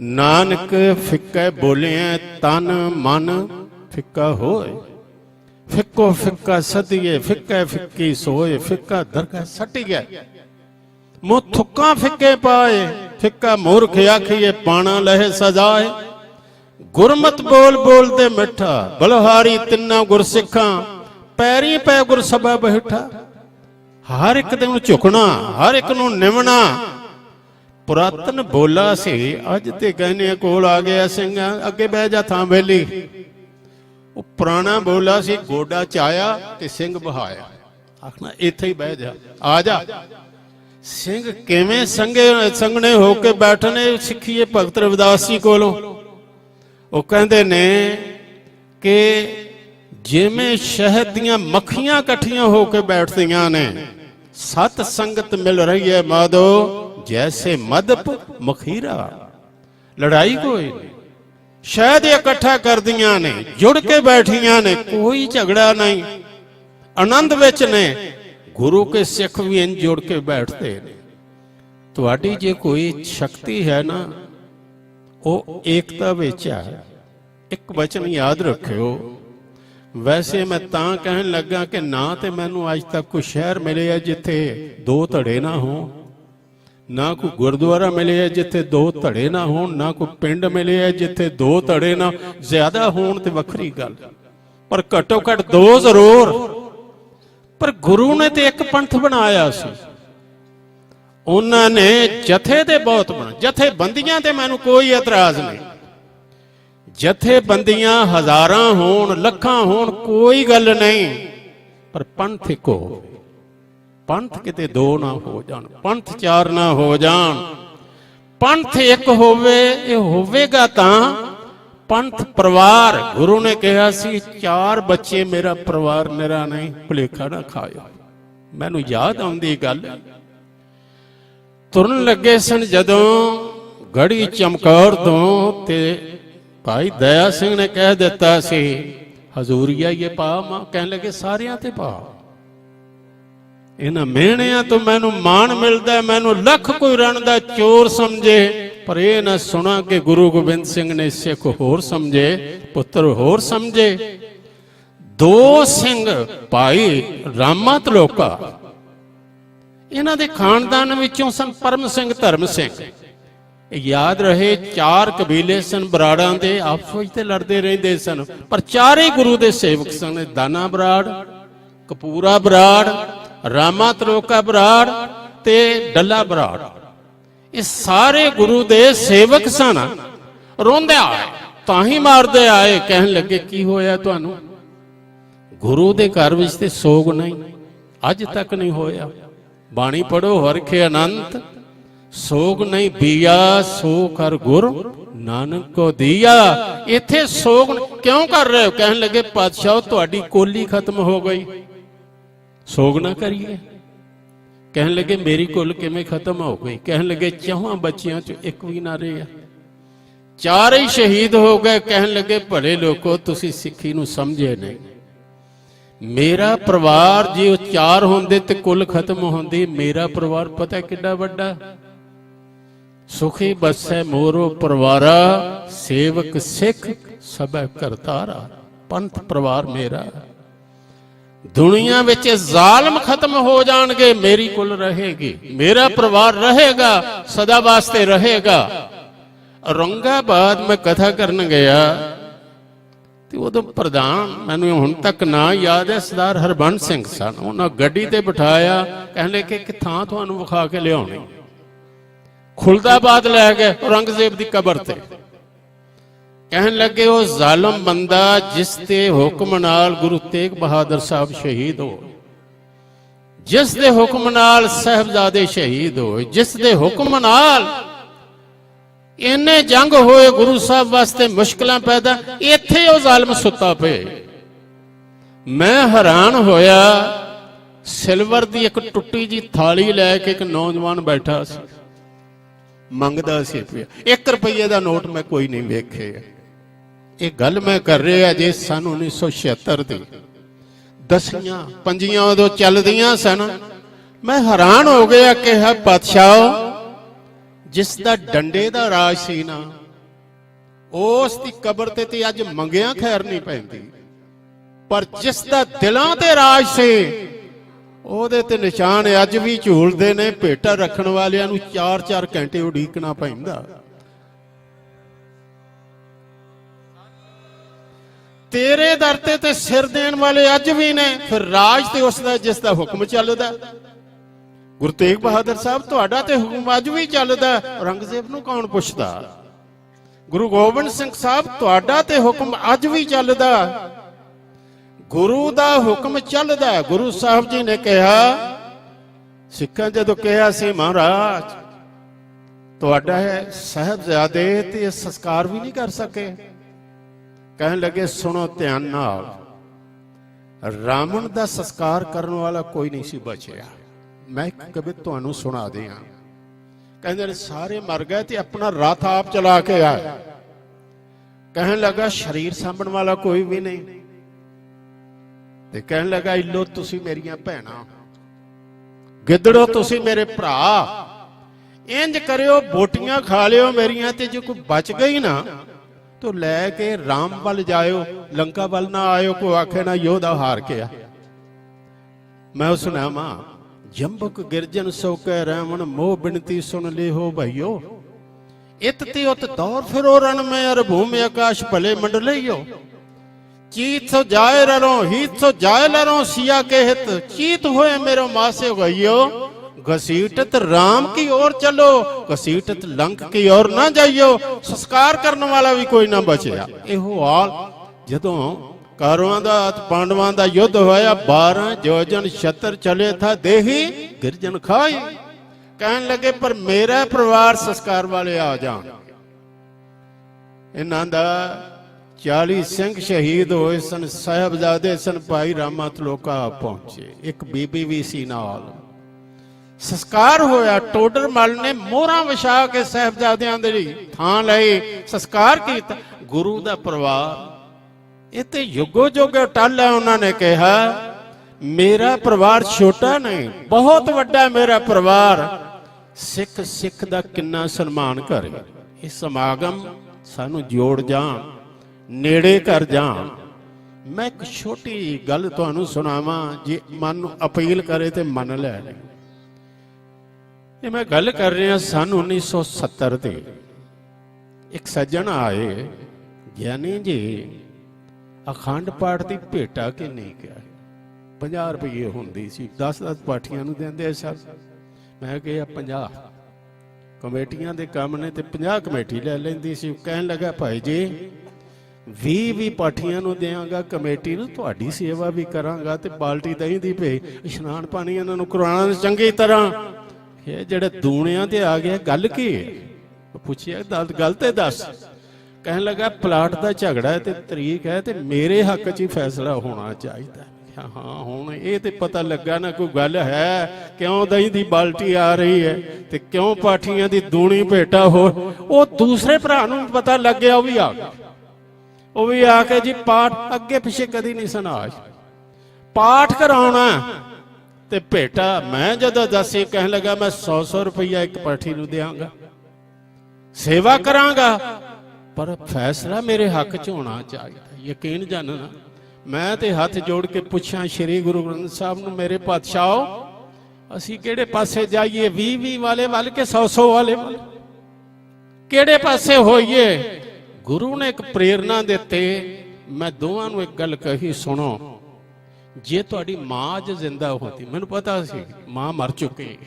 Speaker 1: ਨਾਨਕ ਫਿੱਕਾ ਬੋਲਿਆ, ਤਨ ਮਨ ਫਿੱਕਾ ਹੋਏ। ਫਿੱਕੋ ਫਿੱਕਾ ਸਦੀਏ, ਫਿੱਕਾ ਫਿੱਕੀ ਸੋਏ, ਫਿੱਕਾ ਦਰਗਾ ਸਟਿਆ ਮੋ ਥੁੱਕਾਂ ਫਿੱਕੇ ਪਾਏ, ਫਿੱਕਾ ਮੂਰਖ ਆਖੀਏ, ਪਾਣਾ ਲਹਿ ਸਜਾਏ। ਗੁਰਮਤ ਬੋਲ ਬੋਲ ਤੇ ਮਿੱਠਾ, ਬਲਹਾਰੀ ਤਿੰਨਾ ਗੁਰਸਿੱਖਾਂ, ਪੈਰੀ ਪੈ ਗੁਰ ਸਭਾ ਹਰ ਇੱਕ ਦੇ ਨੂੰ ਝੁਕਣਾ, ਹਰ ਇੱਕ ਨੂੰ ਨਿਵਣਾ। ਪੁਰਾਤਨ ਬੋਲਾ ਸੀ, ਅੱਜ ਤੇ ਕਹਿੰਦੇ ਕੋਲ ਆ ਗਿਆ ਸਿੰਘ, ਅੱਗੇ ਬਹਿ ਜਾ ਥਾਂ ਵੇਲੀ ਉਹ ਪੁਰਾਣਾ ਬੋਲਾ ਸੀ, ਗੋਡਾ ਚਾਇਆ ਤੇ ਸਿੰਘ ਬਹਾਇਆ। ਆਖਣਾ, ਇੱਥੇ ਹੀ ਬਹਿ ਜਾ, ਆ ਜਾ। ਸਿੰਘ ਕਿਵੇਂ ਸੰਗੇ ਸੰਗਣੇ ਹੋ ਕੇ ਬੈਠਣੇ? ਸਿੱਖੀਏ ਭਗਤ ਰਵਿਦਾਸ ਜੀ ਕੋਲੋਂ। ਉਹ ਕਹਿੰਦੇ ਨੇ ਕਿ ਜਿਵੇਂ ਸ਼ਹਿਦ ਦੀਆਂ ਮੱਖੀਆਂ ਇਕੱਠੀਆਂ ਹੋ ਕੇ ਬੈਠਦੀਆਂ ਨੇ, ਸਤ ਸੰਗਤ ਮਿਲ ਰਹੀ ਹੈ ਮਾਦੋ ਜੈਸੇ ਮਦਪ ਮਖੀਰਾ। ਲੜਾਈ ਕੋਈ ਨਹੀਂ। ਸ਼ਹਿਦ ਇਕੱਠਾ ਕਰਦੀਆਂ ਨੇ, ਜੁੜ ਕੇ ਬੈਠੀਆਂ ਨੇ, ਕੋਈ ਝਗੜਾ ਨਹੀਂ। ਆਨੰਦ ਵਿੱਚ ਨੇ। ਗੁਰੂ ਕੇ ਸਿੱਖ ਵੀ ਇੰਜ ਜੋੜ ਕੇ ਬੈਠਦੇ ਨੇ। ਤੁਹਾਡੀ ਜੇ ਕੋਈ ਸ਼ਕਤੀ ਹੈ ਨਾ, ਉਹ ਏਕਤਾ ਵਿੱਚ ਹੈ। ਇੱਕ ਵਚਨ ਯਾਦ ਰੱਖਿਓ। ਵੈਸੇ ਮੈਂ ਤਾਂ ਕਹਿਣ ਲੱਗਾ ਕਿ ਨਾ ਤੇ ਮੈਨੂੰ ਅੱਜ ਤੱਕ ਕੋਈ ਸ਼ਹਿਰ ਮਿਲਿਆ ਜਿੱਥੇ ਦੋ ਧੜੇ ਨਾ ਹੋਣ, ਨਾ ਕੋਈ ਗੁਰਦੁਆਰਾ ਮਿਲਿਆ ਜਿੱਥੇ ਦੋ ਧੜੇ ਨਾ ਹੋਣ, ਨਾ ਕੋਈ ਪਿੰਡ ਮਿਲਿਆ ਜਿੱਥੇ ਦੋ ਧੜੇ ਨਾ ਜ਼ਿਆਦਾ ਹੋਣ ਤੇ ਵੱਖਰੀ ਗੱਲ। ਪਰ ਘੱਟੋ ਘੱਟ ਦੋ ਜ਼ਰੂਰ। ਪਰ ਗੁਰੂ ਨੇ ਤੇ ਇੱਕ ਪੰਥ ਬਣਾਇਆ ਸੀ। ਉਹਨਾਂ ਨੇ ਜਥੇ ਤੇ ਬਹੁਤ ਬਣਾ ਜਥੇ ਬੰਦੀਆਂ ਤੇ ਮੈਨੂੰ ਕੋਈ ਇਤਰਾਜ਼ ਨਹੀਂ। ਜਥੇ ਬੰਦੀਆਂ ਹਜ਼ਾਰਾਂ ਹੋਣ, ਲੱਖਾਂ ਹੋਣ, ਕੋਈ ਗੱਲ ਨਹੀਂ। ਪਰ ਪੰਥ ਇੱਕੋ ਹੋਵੇ। ਪੰਥ ਕਿਤੇ ਦੋ ਨਾ ਹੋ ਜਾਣ, ਪੰਥ ਚਾਰ ਨਾ ਹੋ ਜਾਣ। ਪੰਥ ਇੱਕ ਹੋਵੇ, ਇਹ ਹੋਵੇਗਾ ਤਾਂ ਪੰਥ ਪਰਿਵਾਰ, ਗੁਰੂ ਨੇ ਕਿਹਾ ਸੀ, ਚਾਰ ਬੱਚੇ ਮੇਰਾ ਪਰਿਵਾਰ ਮੇਰਾ ਨਹੀਂ, ਭੁਲੇਖਾ ਨਾ ਖਾਇਓ। ਮੈਨੂੰ ਯਾਦ ਆਉਂਦੀ ਗੱਲ। ਤੁਰਨ ਲੱਗੇ ਸਨ ਜਦੋਂ ਗੜੀ ਚਮਕੌਰ ਤੋਂ ਤੇ ਭਾਈ ਦਇਆ ਸਿੰਘ ਨੇ ਕਹਿ ਦਿੱਤਾ ਸੀ, ਹਜ਼ੂਰੀਆ ਇਹ ਪਾ ਮਾਂ ਕਹਿਣ ਲੱਗੇ, ਸਾਰਿਆਂ ਤੇ ਪਾ ਇਹਨਾਂ ਮਿਹਣਿਆਂ ਤੋਂ ਮੈਨੂੰ ਮਾਣ ਮਿਲਦਾ, ਮੈਨੂੰ ਲੱਖ ਕੋਈ ਰਣ ਦਾ ਚੋਰ ਸਮਝੇ। ਪਰ ਇਹ ਨਾ ਸੁਣਾ ਕਿ ਗੁਰੂ ਗੋਬਿੰਦ ਸਿੰਘ ਨੇ ਸਿੱਖ ਹੋਰ ਸਮਝੇ, ਪੁੱਤਰ ਹੋਰ ਸਮਝੇ। ਦੋ ਸਿੰਘ ਭਾਈ ਰਾਮਾ ਤਲੋਕਾ ਇਹਨਾਂ ਦੇ ਖਾਨਦਾਨ ਵਿੱਚੋਂ ਸਨ ਪਰਮ ਸਿੰਘ, ਧਰਮ ਸਿੰਘ। ਯਾਦ ਰਹੇ, ਚਾਰ ਕਬੀਲੇ ਸਨ ਬਰਾੜਾਂ ਦੇ, ਆਪਸ ਵਿੱਚ ਤੇ ਲੜਦੇ ਰਹਿੰਦੇ ਸਨ। ਪਰ ਚਾਰੇ ਗੁਰੂ ਦੇ ਸੇਵਕ ਸਨ, ਦਾਨਾ ਬਰਾੜ, ਕਪੂਰਾ ਬਰਾੜ ਰਾਮਾ ਤਲੋਕਾ ਬਰਾੜ ਤੇ ਡੱਲਾ ਬਰਾੜ। ਇਹ ਸਾਰੇ ਗੁਰੂ ਦੇ ਸੇਵਕ ਸਨ। ਰੋਂਦੇ ਆਏ ਤਾਂ ਹੀ ਮਾਰਦੇ ਆਏ, ਕਹਿਣ ਲੱਗੇ, ਕੀ ਹੋਇਆ ਤੁਹਾਨੂੰ? ਗੁਰੂ ਦੇ ਘਰ ਵਿੱਚ ਤੇ ਸੋਗ ਨਹੀਂ, ਅੱਜ ਤੱਕ ਨਹੀਂ ਹੋਇਆ। ਬਾਣੀ ਪੜੋ ਹਰਖੇ ਅਨੰਤ। ਸੋਗ ਨਹੀਂ ਬੀਆ ਸੋ ਕਰ ਗੁਰ, ਨਾਨਕ ਕੋ ਦੀਆ। ਇੱਥੇ ਸੋਗ ਕਿਉਂ ਕਰ ਰਹੇ ਹੋ? ਕਹਿਣ ਲੱਗੇ, ਪਾਤਸ਼ਾਹ, ਤੁਹਾਡੀ ਕੋਲੀ ਖਤਮ ਹੋ ਗਈ। ਸੋਗ ਨਾ ਕਰੀਏ। ਕਹਿਣ ਲੱਗੇ, ਮੇਰੀ ਕੁੱਲ ਕਿਵੇਂ ਖਤਮ ਹੋ ਗਈ? ਕਹਿਣ ਲੱਗੇ, ਚੌਹਾਂ ਬੱਚਿਆਂ ਚ ਇੱਕ ਵੀ ਨਾ ਰਿਹਾ ਚਾਰੇ ਹੀ ਸ਼ਹੀਦ ਹੋ ਗਏ। ਕਹਿਣ ਲੱਗੇ, ਭਲੇ ਲੋਕੋ, ਤੁਸੀਂ ਸਿੱਖੀ ਨੂੰ ਸਮਝੇ ਨਹੀਂ। ਮੇਰਾ ਪਰਿਵਾਰ ਜੇ ਉਹ ਚਾਰ ਹੁੰਦੇ ਤੇ ਕੁੱਲ ਖਤਮ ਹੁੰਦੀ, ਮੇਰਾ ਪਰਿਵਾਰ ਪਤਾ ਕਿੱਡਾ ਵੱਡਾ? ਸੁਖੀ ਬਸੈ ਮੋਰੋ ਪਰਿਵਾਰਾ, ਸੇਵਕ ਸਿੱਖ ਸਭੈ ਕਰਤਾਰਾ, ਪੰਥ ਪਰਿਵਾਰ ਮੇਰਾ। ਦੁਨੀਆ ਵਿੱਚ ਜ਼ਾਲਮ ਖਤਮ ਹੋ ਜਾਣਗੇ, ਮੇਰੀ ਕੁੱਲ ਰਹੇਗੀ, ਮੇਰਾ ਪਰਿਵਾਰ ਰਹੇਗਾ, ਸਦਾ ਵਾਸਤੇ ਰਹੇਗਾ। ਔਰੰਗਾਬਾਦ ਮੈਂ ਕਥਾ ਕਰਨ ਗਿਆ, ਤੇ ਉਦੋਂ ਪ੍ਰਧਾਨ ਮੈਨੂੰ ਹੁਣ ਤੱਕ ਨਾਂ ਯਾਦ ਹੈ, ਸਰਦਾਰ ਹਰਬੰਸ ਸਿੰਘ ਸਨ। ਉਹਨਾਂ ਗੱਡੀ ਤੇ ਬਿਠਾਇਆ, ਕਹਿੰਦੇ ਕਿ ਇੱਕ ਥਾਂ ਤੁਹਾਨੂੰ ਵਿਖਾ ਕੇ ਲਿਆਉਣੀ। ਖੁਲਦਾਬਾਦ ਲੈ ਗਏ, ਔਰੰਗਜ਼ੇਬ ਦੀ ਕਬਰ ਤੇ। ਕਹਿਣ ਲੱਗੇ, ਉਹ ਜ਼ਾਲਮ ਬੰਦਾ ਜਿਸ ਦੇ ਹੁਕਮ ਨਾਲ ਗੁਰੂ ਤੇਗ ਬਹਾਦਰ ਸਾਹਿਬ ਸ਼ਹੀਦ ਹੋ ਜਿਸ ਦੇ ਹੁਕਮ ਨਾਲ ਸਹਿਬਜ਼ਾਦੇ ਸ਼ਹੀਦ ਹੋਏ, ਜਿਸ ਦੇ ਹੁਕਮ ਨਾਲ ਇੰਨੇ ਜੰਗ ਹੋਏ ਗੁਰੂ ਸਾਹਿਬ ਵਾਸਤੇ ਮੁਸ਼ਕਲਾਂ ਪੈਦਾ, ਇੱਥੇ ਉਹ ਜ਼ਾਲਮ ਸੁੱਤਾ ਪਏ ਮੈਂ ਹੈਰਾਨ ਹੋਇਆ, ਸਿਲਵਰ ਦੀ ਇੱਕ ਟੁੱਟੀ ਜੀ ਥਾਲੀ ਲੈ ਕੇ ਇੱਕ ਨੌਜਵਾਨ ਬੈਠਾ ਸੀ, ਮੰਗਦਾ ਸੀ ਪਿਆ 1 ਰੁਪਏ ਦਾ ਨੋਟ ਮੈਂ ਕੋਈ ਨਹੀਂ ਵੇਖਿਆ। ਇਹ ਗੱਲ ਮੈਂ ਕਰ ਰਿਹਾ ਜੇ ਸਨ 1976 ਦੀ ਦਸੀਆਂ ਪੰਜੀਆਂ ਉਦੋਂ ਚੱਲਦੀਆਂ ਸਨ, ਮੈਂ ਹੈਰਾਨ ਹੋ ਗਿਆ ਕਿ ਹੈ ਪਾਤਸ਼ਾਹ, ਜਿਸ ਦਾ ਡੰਡੇ ਦਾ ਰਾਜ ਸੀ ਨਾ, ਉਸ ਦੀ ਕਬਰ ਤੇ ਤੇ ਅੱਜ ਮੰਗਿਆ ਖੈਰ ਨਹੀਂ ਪੈਂਦੀ। ਪਰ ਜਿਸ ਦਾ ਦਿਲਾਂ ਤੇ ਰਾਜ ਸੀ, ਉਹਦੇ ਤੇ ਨਿਸ਼ਾਨ ਅੱਜ ਵੀ ਝੂਲਦੇ ਨੇ, ਭੇਟਾ ਰੱਖਣ ਵਾਲਿਆਂ ਨੂੰ 4-4 ਘੰਟੇ ਉਡੀਕਣਾ ਪੈਂਦਾ। ਤੇਰੇ ਦਰ ਤੇ ਤੇ ਸਿਰ ਦੇਣ ਵਾਲੇ ਅੱਜ ਵੀ ਨੇ, ਫਿਰ ਰਾਜ ਤੇ ਉਸ ਦਾ ਜਿਸ ਦਾ ਹੁਕਮ ਚੱਲਦਾ। ਗੁਰੂ ਤੇਗ ਬਹਾਦਰ ਸਾਹਿਬ ਤੁਹਾਡਾ ਤੇ ਹੁਕਮ ਅੱਜ ਵੀ ਚੱਲਦਾ, ਔਰੰਗਜ਼ੇਬ ਨੂੰ ਕੌਣ ਪੁੱਛਦਾ? ਗੁਰੂ ਗੋਬਿੰਦ ਸਿੰਘ ਸਾਹਿਬ, ਤੁਹਾਡਾ ਤੇ ਹੁਕਮ ਅੱਜ ਵੀ ਚੱਲਦਾ। ਗੁਰੂ ਦਾ ਹੁਕਮ ਚੱਲਦਾ, ਗੁਰੂ ਸਾਹਿਬ ਜੀ ਨੇ ਕਿਹਾ, ਸਿੱਖਾਂ ਜਦੋਂ ਕਿਹਾ ਸੀ, ਮਹਾਰਾਜ, ਤੁਹਾਡਾ ਹੈ ਸਾਹਿਬਜ਼ਾਦੇ ਤੇ ਸੰਸਕਾਰ ਵੀ ਨਹੀਂ ਕਰ ਸਕੇ। ਕਹਿਣ ਲੱਗੇ, ਸੁਣੋ ਧਿਆਨ ਨਾਲ। ਰਾਵਣ ਦਾ ਸੰਸਕਾਰ ਕਰਨ ਵਾਲਾ ਕੋਈ ਨਹੀਂ ਸੀ ਬਚਿਆ। ਮੈਂ ਇੱਕ ਕਵਿਤ ਤੁਹਾਨੂੰ ਸੁਣਾ ਦਿਆਂ। ਕਹਿੰਦੇ ਨੇ, ਸਾਰੇ ਮਰ ਗਏ ਤੇ ਆਪਣਾ ਰਥ ਆਪ ਚਲਾ ਕੇ ਆਏ। ਕਹਿਣ ਲੱਗਾ, ਸਰੀਰ ਸਾਂਭਣ ਵਾਲਾ ਕੋਈ ਵੀ ਨਹੀਂ। ਤੇ ਕਹਿਣ ਲੱਗਾ, ਇੱਲੋ ਤੁਸੀਂ ਮੇਰੀਆਂ ਭੈਣਾਂ। ਗਿੱਦੜੋ ਤੁਸੀਂ ਮੇਰੇ ਭਰਾ। ਇੰਜ ਕਰਿਓ, ਬੋਟੀਆਂ ਖਾ ਲਿਓ ਮੇਰੀਆਂ ਤੇ ਜੇ ਕੋਈ ਬਚ ਗਈ ਨਾ ਤੋ ਲੈ ਕੇ ਰਾਮ ਵੱਲ ਜਾਇਓ, ਲੰਕਾ ਵੱਲ ਨਾ ਆਇਓ ਕੋ ਆਖੇ ਨਾ ਯੋਧਾ ਹਾਰ ਕੇ ਆ। ਮੈਂ ਉਸ ਨਾਮਾ ਜੰਬਕ ਗਿਰਜਨ ਸੋ ਕਹਿ ਰਾਵਣ ਮੋਹ ਬਿਨਤੀ ਸੁਣ ਲਿਓ ਭਈਓ। ਇਤ ਤੇ ਉਤ ਦੌਰ ਫਿਰੋ ਰਣ ਮੈਂ ਅਰ ਭੂਮਿ ਆਕਾਸ਼ ਭਲੇ ਮੰਡਲਈਓ ਚੀਤ ਸੋ ਜਾਏ ਰਰੋਂ ਹੀਤ ਸੋ ਜਾਏ ਲਰੋਂ ਸਿਆ ਕੇ ਹਿਤ ਚੀਤ ਹੋਏ ਮੇਰੋ ਮਾਸੇ ਗਈਓ ਘਸੀਟਤ ਰਾਮ ਕੀ ओर ਚਲੋ ਘਸੀਟਤ ਲੰਕ ਕੀ ओर ਨਾ ਜਾਈਓ ਸੰਸਕਾਰ ਕਰਨ ਵਾਲਾ ਵੀ ਕੋਈ ਨਾ ਬਚਿਆ ਇਹੋ ਹਾਲ ਜਦੋਂ ਕਾਰਵਾਂ ਦਾ ਤੇ ਪਾਂਡਵਾਂ ਦਾ ਯੁੱਧ ਹੋਇਆ 12 ਜੋਜਨ ਛਤਰ ਚਲੇ ਥਾ ਦੇਹੀ ਗਿਰਜਨ ਖਾਈ ਕਹਿਣ ਲੱਗੇ ਪਰ ਮੇਰਾ ਪਰਿਵਾਰ ਸੰਸਕਾਰ ਵਾਲੇ ਆ ਜਾਣ ਇਹਨਾਂ ਦਾ 40 ਸਿੰਘ ਸ਼ਹੀਦ ਹੋਏ ਸਨ ਸਾਹਿਬਜ਼ਾਦੇ ਸਨ ਭਾਈ ਰਾਮਾ ਤਲੋਕਾ ਪਹੁੰਚੇ ਇੱਕ ਬੀਬੀ ਵੀ ਸੀ ਨਾਲ ਸੰਸਕਾਰ ਹੋਇਆ, ਟੋਡਰ ਮਲ ਨੇ ਮੋਹਰਾਂ ਵਿਛਾ ਕੇ ਸਾਹਿਬਜ਼ਾਦਿਆਂ ਦੇ ਲਈ ਥਾਂ ਲਈ ਸੰਸਕਾਰ ਕੀਤਾ। ਗੁਰੂ ਦਾ ਪਰਿਵਾਰ, ਇਹ ਤੇ ਯੁੱਗੋ ਯੁੱਗ ਟੱਲ ਹੈ ਉਹਨਾਂ ਨੇ ਕਿਹਾ, ਮੇਰਾ ਪਰਿਵਾਰ ਛੋਟਾ ਨਹੀਂ, ਬਹੁਤ ਵੱਡਾ ਮੇਰਾ ਪਰਿਵਾਰ। ਸਿੱਖ ਸਿੱਖ ਦਾ ਕਿੰਨਾ ਸਨਮਾਨ ਕਰੇ। ਇਹ ਸਮਾਗਮ ਸਾਨੂੰ ਜੋੜ ਜਾਣ, ਨੇੜੇ ਕਰ ਜਾਣ। ਮੈਂ ਇੱਕ ਛੋਟੀ ਗੱਲ ਤੁਹਾਨੂੰ ਸੁਣਾਵਾਂ, ਜੇ ਮਨ ਨੂੰ ਅਪੀਲ ਕਰੇ ਤੇ ਮੰਨ ਲੈ। ਇਹ ਮੈਂ ਗੱਲ ਕਰ ਰਿਹਾ ਸਨ 1970 ਤੇ, ਇੱਕ ਸੱਜਣ ਆਏ, ਗਿਆਨੀ ਜੀ, ਅਖੰਡ ਪਾਠ ਦੀ ਭੇਟਾ ਕਿੰਨੀ ਕਿਹਾ 50 ਰੁਪਏ ਹੁੰਦੀ ਸੀ 10-10 ਪਾਠੀਆਂ ਨੂੰ ਦਿੰਦੇ ਸਭ ਮੈਂ ਕਿਹਾ 50 ਕਮੇਟੀਆਂ ਦੇ ਕੰਮ ਨੇ ਤੇ 50 ਕਮੇਟੀ ਲੈ ਲੈਂਦੀ ਸੀ। ਕਹਿਣ ਲੱਗਾ, ਭਾਈ ਜੀ 20 ਵੀ ਪਾਠੀਆਂ ਨੂੰ ਦੇਵਾਂਗਾ ਕਮੇਟੀ ਨੂੰ ਤੁਹਾਡੀ ਸੇਵਾ ਵੀ ਕਰਾਂਗਾ ਤੇ ਬਾਲਟੀ ਦਹੀਂ ਦੀ ਭੇ ਇਸ਼ਨਾਨ ਪਾਣੀ ਇਹਨਾਂ ਨੂੰ ਕਰਾਉਣਾ ਚੰਗੀ ਤਰ੍ਹਾਂ ਇਹ ਜਿਹੜੇ ਦੂਣਿਆਂ ਤੇ ਆ ਗਿਆ ਗੱਲ ਕੀ ਹੈ? ਪੁੱਛਿਆ, ਗੱਲ ਤੇ ਦੱਸ। ਕਹਿਣ ਲੱਗਾ, ਪਲਾਟ ਦਾ ਝਗੜਾ ਤੇ ਤਰੀਕ ਹੈ ਤੇ ਮੇਰੇ ਹੱਕ 'ਚ ਹੀ ਫੈਸਲਾ ਹੋਣਾ ਚਾਹੀਦਾ। ਹਾਂ ਹੁਣ ਇਹ ਤੇ ਪਤਾ ਲੱਗਾ ਨਾ ਕੋਈ ਗੱਲ ਹੈ, ਕਿਉਂ ਦਹੀਂ ਦੀ ਬਾਲਟੀ ਆ ਰਹੀ ਹੈ ਤੇ ਕਿਉਂ ਪਾਠੀਆਂ ਦੀ ਦੂਣੀ ਭੇਟਾ ਹੋ ਉਹ ਦੂਸਰੇ ਭਰਾ ਨੂੰ ਪਤਾ ਲੱਗਿਆ ਉਹ ਵੀ ਆ ਗਿਆ। ਉਹ ਵੀ ਆ ਕੇ ਜੀ ਪਾਠ ਅੱਗੇ ਪਿੱਛੇ ਕਦੀ ਨਹੀਂ ਸੁਣਾ ਪਾਠ ਕਰਾਉਣਾ ਤੇ ਭੇਟਾ ਮੈਂ ਜਦੋਂ ਦੱਸੇ ਕਹਿਣ ਲੱਗਾ, ਮੈਂ 100 100 ਰੁਪਈਆ ਇੱਕ ਪਾਠੀ ਨੂੰ ਦੇਵਾਂਗਾ ਸੇਵਾ ਕਰਾਂਗਾ, ਪਰ ਫੈਸਲਾ ਮੇਰੇ ਹੱਕ 'ਚ ਹੋਣਾ ਚਾਹੀਦਾ। ਯਕੀਨ ਜਾਣਨਾ ਮੈਂ ਤੇ ਹੱਥ ਜੋੜ ਕੇ ਪੁੱਛਾਂ ਸ੍ਰੀ ਗੁਰੂ ਗ੍ਰੰਥ ਸਾਹਿਬ ਨੂੰ, ਮੇਰੇ ਪਾਤਸ਼ਾਹੋ ਅਸੀਂ ਕਿਹੜੇ ਪਾਸੇ ਜਾਈਏ? 20 20 ਵਾਲੇ ਵੱਲ ਕੇ 100 100 ਵਾਲੇ ਵੱਲ? ਕਿਹੜੇ ਪਾਸੇ ਹੋਈਏ? ਗੁਰੂ ਨੇ ਇੱਕ ਪ੍ਰੇਰਣਾ ਦਿੱਤੇ। ਮੈਂ ਦੋਵਾਂ ਨੂੰ ਇੱਕ ਗੱਲ ਕਹੀ, ਸੁਣੋ ਜੇ ਤੁਹਾਡੀ ਮਾਂ ਅੱਜ ਜ਼ਿੰਦਾ ਹੁੰਦੀ, ਮੈਨੂੰ ਪਤਾ ਸੀ, ਮਾਂ ਮਰ ਚੁੱਕੀ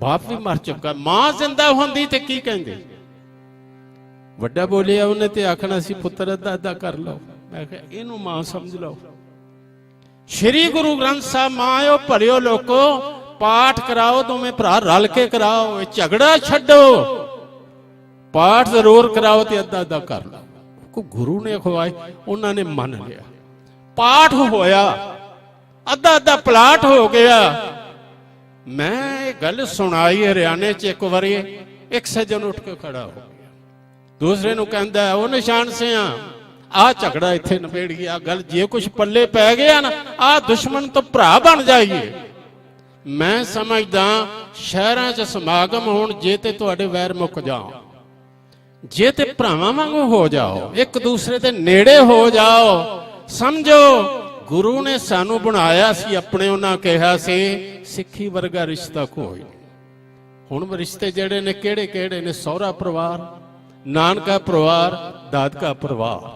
Speaker 1: ਬਾਪ ਵੀ ਮਰ ਚੁੱਕਾ, ਮਾਂ ਜ਼ਿੰਦਾ ਹੁੰਦੀ ਤੇ ਕੀ ਕਹਿੰਦੇ? ਵੱਡਾ ਬੋਲਿਆ ਉਹਨੇ ਤੇ ਆਖਣਾ ਸੀ, ਪੁੱਤਰ ਅੱਧਾ ਅੱਧਾ ਕਰ ਲਓ। ਮੈਂ ਕਿਹਾ, ਇਹਨੂੰ ਮਾਂ ਸਮਝ ਲਓ। ਸ਼੍ਰੀ ਗੁਰੂ ਗ੍ਰੰਥ ਸਾਹਿਬ ਮਾਇਓ ਭਲਿਓ ਲੋਕੋ, ਪਾਠ ਕਰਾਓ, ਦੋਵੇਂ ਭਰਾ ਰਲ ਕੇ ਕਰਾਓ, ਇਹ ਝਗੜਾ ਛੱਡੋ। ਪਾਠ ਜ਼ਰੂਰ ਕਰਾਓ ਤੇ ਅੱਧਾ ਅੱਧਾ ਕਰ ਲਓ। ਕੋ ਗੁਰੂ ਨੇ ਖਵਾਏ, ਉਹਨਾਂ ਨੇ ਮੰਨ ਲਿਆ। ਪਾਠ ਹੋਇਆ, ਅੱਧਾ ਅੱਧਾ ਪਲਾਟ ਹੋ ਗਿਆ। ਮੈਂ ਇਹ ਗੱਲ ਸੁਣਾਈ ਹਰਿਆਣੇ ਚ ਇੱਕ ਵਾਰੀ, ਇੱਕ ਸੱਜਣ ਉੱਠ ਕੇ ਖੜਾ ਹੋ ਗਿਆ। ਦੂਸਰੇ ਨੂੰ ਕਹਿੰਦਾ, ਉਹ ਨਿਸ਼ਾਨ ਸਿਆ ਆ ਝਗੜਾ ਇੱਥੇ ਨਿਬੇੜ ਗਿਆ। ਗੱਲ ਜੇ ਕੁਝ ਪੱਲੇ ਪੈ ਗਿਆ ਨਾ ਆ ਦੁਸ਼ਮਣ ਤੋਂ ਭਰਾ ਬਣ ਜਾਈਏ। ਮੈਂ ਸਮਝਦਾ, ਸ਼ਹਿਰਾਂ 'ਚ ਸਮਾਗਮ ਹੋਣ ਜੇ ਤੇ ਤੁਹਾਡੇ ਵੈਰ ਮੁੱਕ ਜਾਓ। ਜੇ ਤੇ ਭਰਾਵਾਂ ਵਾਂਗੂ ਹੋ ਜਾਓ, ਇੱਕ ਦੂਸਰੇ ਦੇ ਨੇੜੇ ਹੋ ਜਾਓ ਸਮਝੋ, ਗੁਰੂ ਨੇ ਸਾਨੂੰ ਬਣਾਇਆ ਸੀ, ਆਪਣੇ ਉਹਨਾਂ ਕਿਹਾ ਸੀ, ਸਿੱਖੀ ਵਰਗਾ ਰਿਸ਼ਤਾ ਕੋਈ ਨਹੀਂ। ਹੁਣ ਰਿਸ਼ਤੇ ਜਿਹੜੇ ਨੇ, ਕਿਹੜੇ ਕਿਹੜੇ ਨੇ? ਸਹੁਰਾ ਪਰਿਵਾਰ, ਨਾਨਕਾ ਪਰਿਵਾਰ, ਦਾਦਕਾ ਪਰਿਵਾਰ।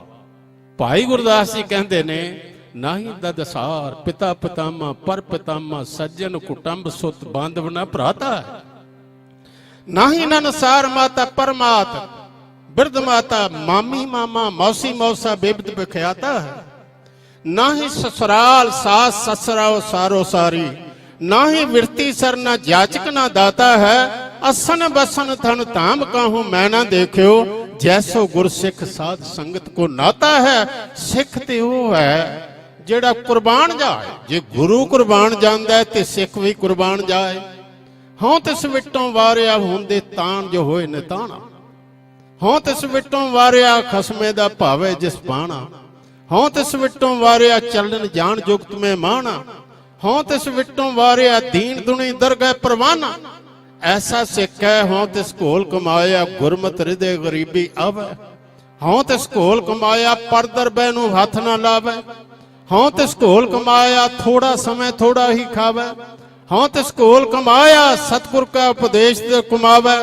Speaker 1: ਭਾਈ ਗੁਰਦਾਸ ਜੀ ਕਹਿੰਦੇ ਨੇ, ਨਾਹੀ ਦਦਸਾਰ ਪਿਤਾ ਪਤਾਮਾ, ਪਰ ਪਤਾਮਾ, ਸੱਜਣ ਕੁਟੰਬ ਸੁਤ ਬਾਂਧਵ ਨਾ ਭਰਾਤਾ ਨਾਹੀ ਨਨਸਾਰ ਮਾਤਾ ਪਰਮਾਤ, ਬਿਰਧ ਮਾਤਾ ਮਾਮੀ ਮਾਮਾ, ਮੌਸੀ ਮੌਸਾ ਬੇਬਦ ਬਖਿਆਤਾ ਹੈ। ਨਾਹੀ ਸਸੁਰਾਲ ਸਾਸ ਸਸਰਾਓ ਸਾਰੋ ਸਾਰੀ ਨਾਹੀ ਵਿਰਤੀ ਸਰ ਨਾ ਜਾਚਕ ਨਾ ਦਾਤਾ ਹੈ, ਅਸਨ ਬਸਨ ਧਨ ਧਾਮ ਕਾਹੂ ਮੈਂ ਨਾ ਦੇਖਿਓ, ਜੈਸੋ ਗੁਰਸਿੱਖ ਸਾਧ ਸੰਗਤ ਕੋ ਨਾਤਾ ਹੈ, ਸਿੱਖ ਤੇ ਉਹ ਹੈ, ਜਿਹੜਾ ਕੁਰਬਾਨ ਜਾਏ, ਜੇ ਗੁਰੂ ਕੁਰਬਾਨ ਜਾਂਦਾ ਤੇ ਸਿੱਖ ਵੀ ਕੁਰਬਾਨ ਜਾਏ। ਹਉ ਤਿਸ ਵਿਟੋਂ ਵਾਰਿਆ ਹੁੰਦੇ ਤਾਣ ਜੋ ਹੋਏ ਨੇ ਤਾਣਾ ਹਉ ਤਿਸ ਵਿਟੋਂ ਵਾਰਿਆ ਖਸਮੇ ਦਾ ਭਾਵੇ ਜਿਸ ਬਾਣਾ ਹਉ ਤਿਸ ਵਿਟੋਂ ਵਾਰਿਆ ਚੱਲਣ ਜਾਣ ਜੁਗਤ ਮੈਂ ਮਾਣਾ। ਹਉ ਤਿਸ ਵਿਟੋਂ ਵਾਰਿਆ ਦੀਨ ਦੁਨੀ ਦਰਗਹਿ ਪਰਵਾਨਾ। ਐਸਾ ਸਿੱਖ ਹੈ ਹਉ ਤਿਸ ਘੋਲ ਕਮਾਇਆ ਗੁਰਮਤਿ ਹਿਰਦੇ ਗਰੀਬੀ ਆਵੇ। ਹਉ ਤਿਸ ਘੋਲ ਕਮਾਇਆ ਪਰਦਰ ਨੂੰ ਹੱਥ ਨਾ ਲਾਵੇ। ਹਉ ਤਿਸ ਘੋਲ ਕਮਾਇਆ ਥੋੜਾ ਸਮੇਂ ਥੋੜਾ ਹੀ ਖਾਵੈ। ਹਉ ਤਿਸ ਘੋਲ ਕਮਾਇਆ ਸਤਿਗੁਰ ਕਾ ਉਪਦੇਸ਼ ਤੇ ਕਮਾਵੇ।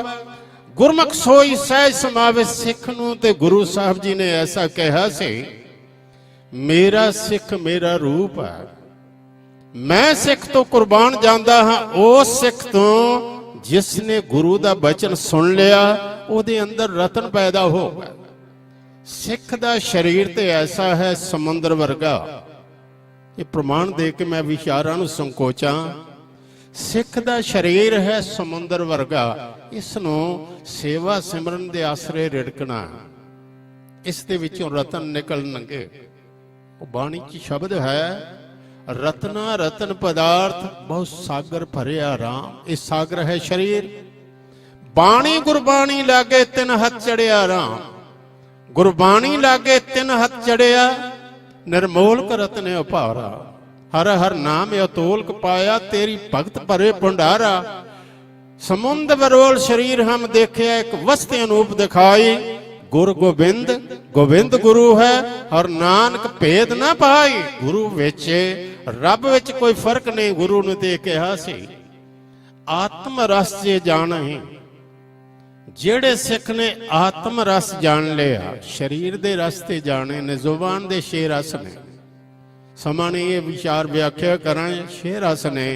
Speaker 1: ਗੁਰਮੁਖ ਸੋਈ ਸਹਿਜ ਸਮਾਵੇ ਸਿੱਖ ਨੂੰ ਤੇ ਗੁਰੂ ਸਾਹਿਬ ਜੀ ਨੇ ਐਸਾ ਕਿਹਾ ਸੀ ਮੇਰਾ ਸਿੱਖ ਮੇਰਾ ਰੂਪ ਹੈ। ਮੈਂ ਸਿੱਖ ਤੋਂ ਕੁਰਬਾਨ ਜਾਂਦਾ ਹਾਂ ਉਸ ਸਿੱਖ ਤੋਂ ਜਿਸ ਨੇ ਗੁਰੂ ਦਾ ਬਚਨ ਸੁਣ ਲਿਆ, ਉਹਦੇ ਅੰਦਰ ਰਤਨ ਪੈਦਾ ਹੋ ਗਿਆ। ਸਿੱਖ ਦਾ ਸਰੀਰ ਤੇ ਐਸਾ ਹੈ, ਸਮੁੰਦਰ ਵਰਗਾ। ਇਹ ਪ੍ਰਮਾਣ ਦੇ ਕੇ ਮੈਂ ਵਿਚਾਰਾਂ ਨੂੰ ਸੰਕੋਚਾਂ। ਸਿੱਖ ਦਾ ਸਰੀਰ ਹੈ, ਸਮੁੰਦਰ ਵਰਗਾ। ਇਸ ਨੂੰ ਸੇਵਾ ਸਿਮਰਨ ਦੇ ਆਸਰੇ ਰਿੜਕਣਾ ਇਸ ਦੇ ਵਿੱਚੋਂ ਰਤਨ ਨਿਕਲਣਗੇ। ਉਹ ਬਾਣੀ 'ਚ ਸ਼ਬਦ ਹੈ, ਰਤਨਾ ਰਤਨ ਪਦਾਰਥ ਬਹੁਤ ਸਾਗਰ ਭਰਿਆ ਰਾਮ। ਇਹ ਸਾਗਰ ਹੈ ਸਰੀਰ। ਬਾਣੀ ਗੁਰਬਾਣੀ ਲਾਗੇ ਤਿੰਨ ਹੱਥ ਚੜਿਆ ਰਾਮ। ਗੁਰਬਾਣੀ ਲਾਗੇ ਤਿੰਨ ਹੱਥ ਚੜਿਆ ਨਿਰਮੋਲਕ ਰਤਨ ਉਪਾਰਾ ਹਰ ਹਰ ਨਾਮ ਅਤੋਲਕ ਪਾਇਆ, ਤੇਰੀ ਭਗਤ ਭਰੇ ਭੰਡਾਰਾ। ਸਮੁੰਦ ਬਰੋਲ ਸਰੀਰ ਹਮ ਦੇਖਿਆ, ਇੱਕ ਵਸਤ ਅਨੂਪ ਦਿਖਾਈ। ਗੁਰ ਗੋਬਿੰਦ ਗੋਬਿੰਦ ਗੁਰੂ ਹੈ, ਔਰ ਨਾਨਕ ਭੇਦ ਨਾ ਪਾਈ ਗੁਰੂ ਵਿੱਚ, ਰੱਬ ਵਿੱਚ ਕੋਈ ਫ਼ਰਕ ਨਹੀਂ, ਗੁਰੂ ਨੇ ਤੇ ਕਿਹਾ ਸੀ, ਆਤਮ ਰਸ ਜੇ ਜਾਣਹੀਂ ਜਿਹੜੇ ਸਿੱਖ ਨੇ ਆਤਮ ਰਸ ਜਾਣ ਲਿਆ, ਸਰੀਰ ਦੇ ਰਸ ਤੇ ਜਾਣੇ ਨੇ, ਜ਼ੁਬਾਨ ਦੇ ਛੇ ਰਸ ਨੇ। ਸਮਾਂ ਨੇ ਇਹ ਵਿਚਾਰ ਵਿਆਖਿਆ ਕਰਾਂ, ਛੇ ਰਸ ਨੇ,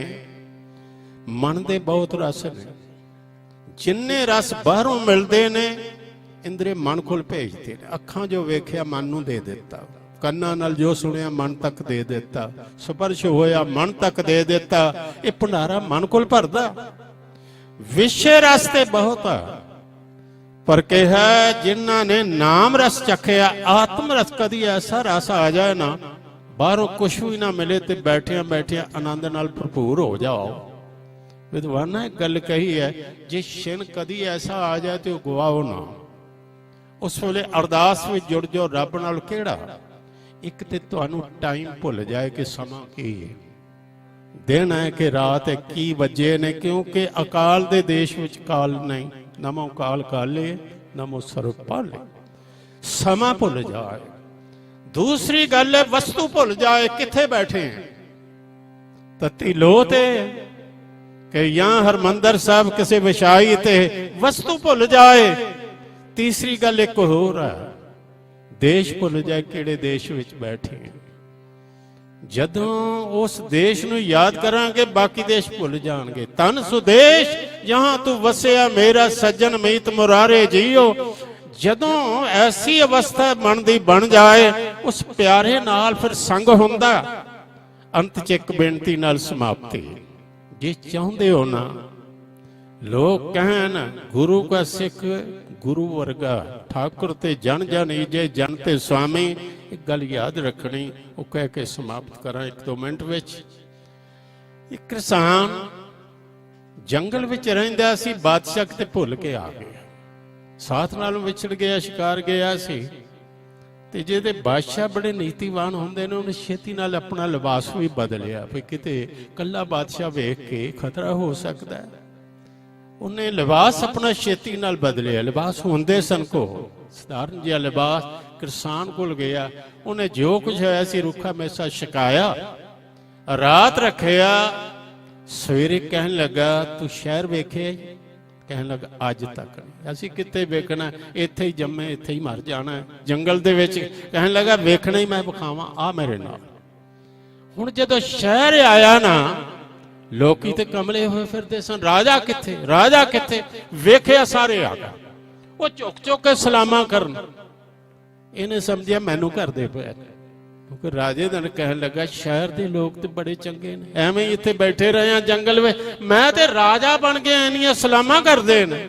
Speaker 1: ਮਨ ਦੇ ਬਹੁਤ ਰਸ ਨੇ। ਜਿੰਨੇ ਰਸ ਬਾਹਰੋਂ ਮਿਲਦੇ ਨੇ ਇੰਦਰੇ ਮਨ ਕੋਲ ਭੇਜਦੇ ਨੇ। ਅੱਖਾਂ ਜੋ ਵੇਖਿਆ ਮਨ ਨੂੰ ਦੇ ਦਿੱਤਾ। ਕੰਨਾਂ ਨਾਲ ਜੋ ਸੁਣਿਆ ਮਨ ਤੱਕ ਦੇ ਦਿੱਤਾ। ਸਪਰਸ਼ ਹੋਇਆ ਮਨ ਤੱਕ ਦੇ ਦਿੱਤਾ। ਇਹ ਭੰਡਾਰਾ ਮਨ ਕੋਲ ਭਰਦਾ। ਵਿਸ਼ੇ ਰਸ ਬਹੁਤ ਆ। ਪਰ ਕਿਹਾ, ਜਿਨ੍ਹਾਂ ਨੇ ਨਾਮ ਰਸ ਚੱਖਿਆ, ਆਤਮ ਰਸ ਕਦੀ ਐਸਾ ਰਸ ਆ ਜਾਏ ਨਾ, ਬਾਹਰੋਂ ਕੁਛ ਵੀ ਨਾ ਮਿਲੇ ਤੇ ਬੈਠਿਆਂ ਬੈਠਿਆਂ ਆਨੰਦ ਨਾਲ ਭਰਪੂਰ ਹੋ ਜਾਓ। ਵਿਦਵਾਨਾਂ ਨੇ ਗੱਲ ਕਹੀ ਹੈ, ਜੇ ਛਿਨ ਕਦੀ ਐਸਾ ਆ ਜਾਏ ਤੇ ਉਹ ਗਵਾਓ ਨਾ। ਉਸ ਵੇਲੇ ਅਰਦਾਸ ਵਿੱਚ ਜੁੜ ਜਾਓ, ਰੱਬ ਨਾਲ ਕਿਹੜਾ? ਇੱਕ ਤੇ ਤੁਹਾਨੂੰ ਟਾਈਮ ਭੁੱਲ ਜਾਏ ਕਿ ਸਮਾਂ ਕੀ ਹੈ। ਦਿਨ ਹੈ ਕਿ ਰਾਤ ਹੈ, ਕੀ ਵਜੇ ਨੇ, ਕਿਉਂਕਿ ਅਕਾਲ ਦੇ ਦੇਸ਼ ਵਿੱਚ ਕਾਲ ਨਹੀਂ। ਨਮੋ ਕਾਲ ਕਾਲੇ, ਨਮੋ ਸਰਬ ਪਾਲੇ ਸਮਾਂ ਭੁੱਲ ਜਾਏ। ਦੂਸਰੀ ਗੱਲ ਹੈ, ਵਸਤੂ ਭੁੱਲ ਜਾਏ, ਕਿੱਥੇ ਬੈਠੇ ਹੈ? ਤਤੀ ਲੋ ਤੇ ਕਿ ਜਾਂ ਹਰਮੰਦਰ ਸਾਹਿਬ ਕਿਸੇ ਵਿਛਾਈ ਤੇ ਵਸਤੂ ਭੁੱਲ ਜਾਏ। ਤੀਸਰੀ ਗੱਲ ਇੱਕ ਹੋਰ ਹੈ ਦੇਸ਼ ਭੁੱਲ ਜਾਏ ਕਿਹੜੇ ਦੇਸ਼ ਵਿੱਚ ਬੈਠੇ ਹਾਂ ਜਦੋਂ ਉਸ ਦੇਸ਼ ਨੂੰ ਯਾਦ ਕਰਾਂਗੇ, ਬਾਕੀ ਦੇਸ਼ ਭੁੱਲ ਜਾਣਗੇ। ਤਨ ਸੁਦੇਸ਼, ਜਹਾਂ ਤੂੰ ਵਸਿਆ, ਮੇਰਾ ਸੱਜਣ ਮੀਤ ਮੁਰਾਰੇ ਜੀਓ। ਜਦੋਂ ਐਸੀ ਅਵਸਥਾ ਮਨ ਦੀ ਬਣ ਜਾਏ, ਉਸ ਪਿਆਰੇ ਨਾਲ ਫਿਰ ਸੰਗ ਹੁੰਦਾ। ਅੰਤ ਚ ਇੱਕ ਬੇਨਤੀ ਨਾਲ ਸਮਾਪਤੀ। ਜੇ ਚਾਹੁੰਦੇ ਹੋ ਨਾ, ਲੋਕ ਕਹਿਣ, ਗੁਰੂ ਕਾ ਸਿੱਖ ਗੁਰੂ ਵਰਗਾ ਠਾਕੁਰ ਤੇ ਜਨ ਜਨ ਈਜੇ ਜਨ ਤੇ ਸੁਆਮੀ ਇੱਕ ਗੱਲ ਯਾਦ ਰੱਖਣੀ, ਉਹ ਕਹਿ ਕੇ ਸਮਾਪਤ ਕਰਾਂ ਇੱਕ ਦੋ ਮਿੰਟ ਵਿੱਚ। ਇੱਕ ਕਿਸਾਨ ਜੰਗਲ ਵਿੱਚ ਰਹਿੰਦਾ ਸੀ, ਬਾਦਸ਼ਾਹ ਤੇ ਭੁੱਲ ਕੇ ਆ ਗਿਆ। ਸਾਥ ਨਾਲੋਂ ਵਿਛੜ ਗਿਆ, ਸ਼ਿਕਾਰ ਗਿਆ ਸੀ। ਤੇ ਜਿਹਦੇ ਬਾਦਸ਼ਾਹ ਬੜੇ ਨੀਤੀਵਾਨ ਹੁੰਦੇ ਨੇ, ਉਹਨੇ ਛੇਤੀ ਨਾਲ ਆਪਣਾ ਲਿਬਾਸ ਵੀ ਬਦਲਿਆ। ਵੀ ਕਿਤੇ ਕੱਲਾ ਬਾਦਸ਼ਾਹ ਵੇਖ ਕੇ ਖਤਰਾ ਹੋ ਸਕਦਾ ਹੈ। ਉਹਨੇ ਲਿਬਾਸ ਆਪਣਾ ਛੇਤੀ ਨਾਲ ਬਦਲਿਆ। ਲਿਬਾਸ ਹੁੰਦੇ ਸਨ ਕੋ। ਸਧਾਰਨ ਜਿਹਾ ਲਿਬਾਸ ਕਿਸਾਨ ਕੋਲ ਗਿਆ। ਉਹਨੇ ਜੋ ਕੁਝ ਹੋਇਆ ਸੀ ਰੁੱਖਾ ਮੈਸਾ ਛਕਾਇਆ। ਰਾਤ ਰੱਖਿਆ। ਸਵੇਰੇ ਕਹਿਣ ਲੱਗਾ, ਤੂੰ ਸ਼ਹਿਰ ਵੇਖੇ ਕਹਿਣ ਲੱਗਾ, ਅੱਜ ਤੱਕ ਅਸੀਂ ਕਿੱਥੇ ਵੇਖਣਾ? ਇੱਥੇ ਹੀ ਜੰਮੇ, ਇੱਥੇ ਹੀ ਮਰ ਜਾਣਾ ਜੰਗਲ ਦੇ ਵਿੱਚ ਕਹਿਣ ਲੱਗਾ, ਵੇਖਣਾ ਹੀ ਮੈਂ ਵਿਖਾਵਾਂ, ਆ ਮੇਰੇ ਨਾਲ। ਹੁਣ ਜਦੋਂ ਸ਼ਹਿਰ ਆਇਆ ਨਾ ਲੋਕੀ ਤੇ ਕਮਲੇ ਹੋਏ ਫਿਰਦੇ ਸਨ। ਰਾਜਾ ਕਿੱਥੇ? ਰਾਜਾ ਕਿੱਥੇ? ਵੇਖਿਆ ਸਾਰੇ ਆ ਗਏ ਉਹ ਝੁਕ ਝੁਕ ਕੇ ਸਲਾਮਾਂ ਕਰਨ। ਇਹਨੇ ਸਮਝਿਆ, ਮੈਨੂੰ ਕਰਦੇ ਪਏ ਕਿਉਂਕਿ ਰਾਜੇ ਦਾ ਕਹਿਣ ਲੱਗਾ, ਸ਼ਹਿਰ ਦੇ ਲੋਕ ਤੇ ਬੜੇ ਚੰਗੇ ਨੇ। ਐਵੇਂ ਇੱਥੇ ਬੈਠੇ ਰਹੇ ਆ ਜੰਗਲ ਵਿੱਚ। ਮੈਂ ਤੇ ਰਾਜਾ ਬਣ ਗਿਆ ਇੰਨੀਆਂ ਸਲਾਮਾਂ ਕਰਦੇ ਨੇ।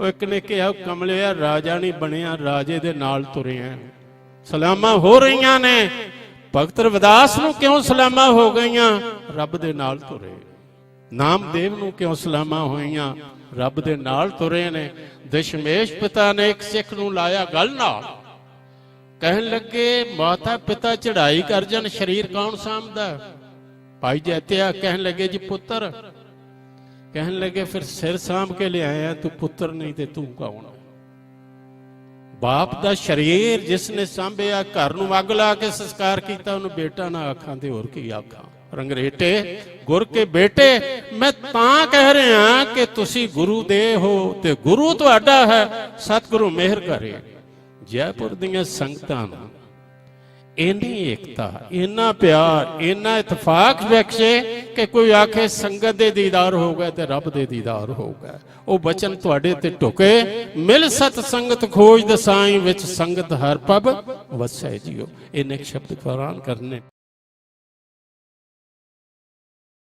Speaker 1: ਉਹ ਇੱਕ ਨੇ ਕਿਹਾ ਕਮਲਿਆ ਰਾਜਾ ਨਹੀਂ ਬਣਿਆ, ਰਾਜੇ ਦੇ ਨਾਲ ਤੁਰਿਆ ਸਲਾਮਾਂ ਹੋ ਰਹੀਆਂ ਨੇ। ਭਗਤ ਰਵਿਦਾਸ ਨੂੰ ਕਿਉਂ ਸਲਾਮਾਂ ਹੋ ਗਈਆਂ? ਰੱਬ ਦੇ ਨਾਲ ਤੁਰੇ। ਨਾਮਦੇਵ ਨੂੰ ਕਿਉਂ ਸਲਾਮਾਂ ਹੋਈਆਂ? ਰੱਬ ਦੇ ਨਾਲ ਤੁਰੇ ਨੇ। ਦਸ਼ਮੇਸ਼ ਪਿਤਾ ਨੇ ਇੱਕ ਸਿੱਖ ਨੂੰ ਲਾਇਆ ਗੱਲ ਨਾਲ। ਕਹਿਣ ਲੱਗੇ, ਮਾਤਾ ਪਿਤਾ ਚੜਾਈ ਕਰ ਜਨ ਸਰੀਰ ਕੌਣ ਸਾਂਭਦਾ? ਭਾਈ ਜੈਤਿਆ ਕਹਿਣ ਲੱਗੇ, ਜੀ ਪੁੱਤਰ। ਕਹਿਣ ਲੱਗੇ, ਫਿਰ ਸਿਰ ਸਾਂਭ ਕੇ ਲਿਆਇਆ, ਤੂੰ ਪੁੱਤਰ ਨਹੀਂ ਤੇ ਤੂੰ ਕੌਣ? ਬਾਪ ਦਾ ਸਰੀਰ ਜਿਸ ਨੇ ਸਾਂਭਿਆ, ਘਰ ਨੂੰ ਅੱਗ ਲਾ ਕੇ ਸੰਸਕਾਰ ਕੀਤਾ, ਉਹਨੂੰ ਬੇਟਾ ਨਾ ਆਖਾਂ ਤੇ ਹੋਰ ਕੀ ਆਖਾਂ? ਰੰਗਰੇਟੇ ਗੁਰ ਕੇ ਬੇਟੇ, ਮੈਂ ਤਾਂ ਕਹਿ ਰਿਹਾ ਕਿ ਤੁਸੀਂ ਗੁਰੂ ਦੇ ਹੋ ਤੇ ਗੁਰੂ ਤੁਹਾਡਾ ਹੈ, ਸਤਿਗੁਰੂ ਮਿਹਰ ਕਰੇ। ਜੈਪੁਰ ਦੀਆਂ ਸੰਗਤਾਂ ਨੂੰ ਇੰਨੀ ਏਕਤਾ, ਇੰਨਾ ਪਿਆਰ, ਇੰਨਾ ਇਤਫਾਕ ਬਖਸ਼ੇ ਕਿ ਕੋਈ ਆਖੇ ਸੰਗਤ ਦੇ ਦੀਦਾਰ ਹੋ ਗਏ ਤੇ ਰੱਬ ਦੇ ਦੀਦਾਰ ਹੋ ਗਏ ਉਹ ਬਚਨ ਤੁਹਾਡੇ ਤੇ ਢੁਕੇ ਮਿਲ ਸਤ ਸੰਗਤ ਖੋਜ ਦਸਾਈ ਵਿੱਚ ਸੰਗਤ ਹਰ ਪਬ ਵਸੈ ਜੀਓ ਇਹ ਇੱਕ ਸ਼ਬਦ ਕੁਰਾਨ ਕਰਨੇ।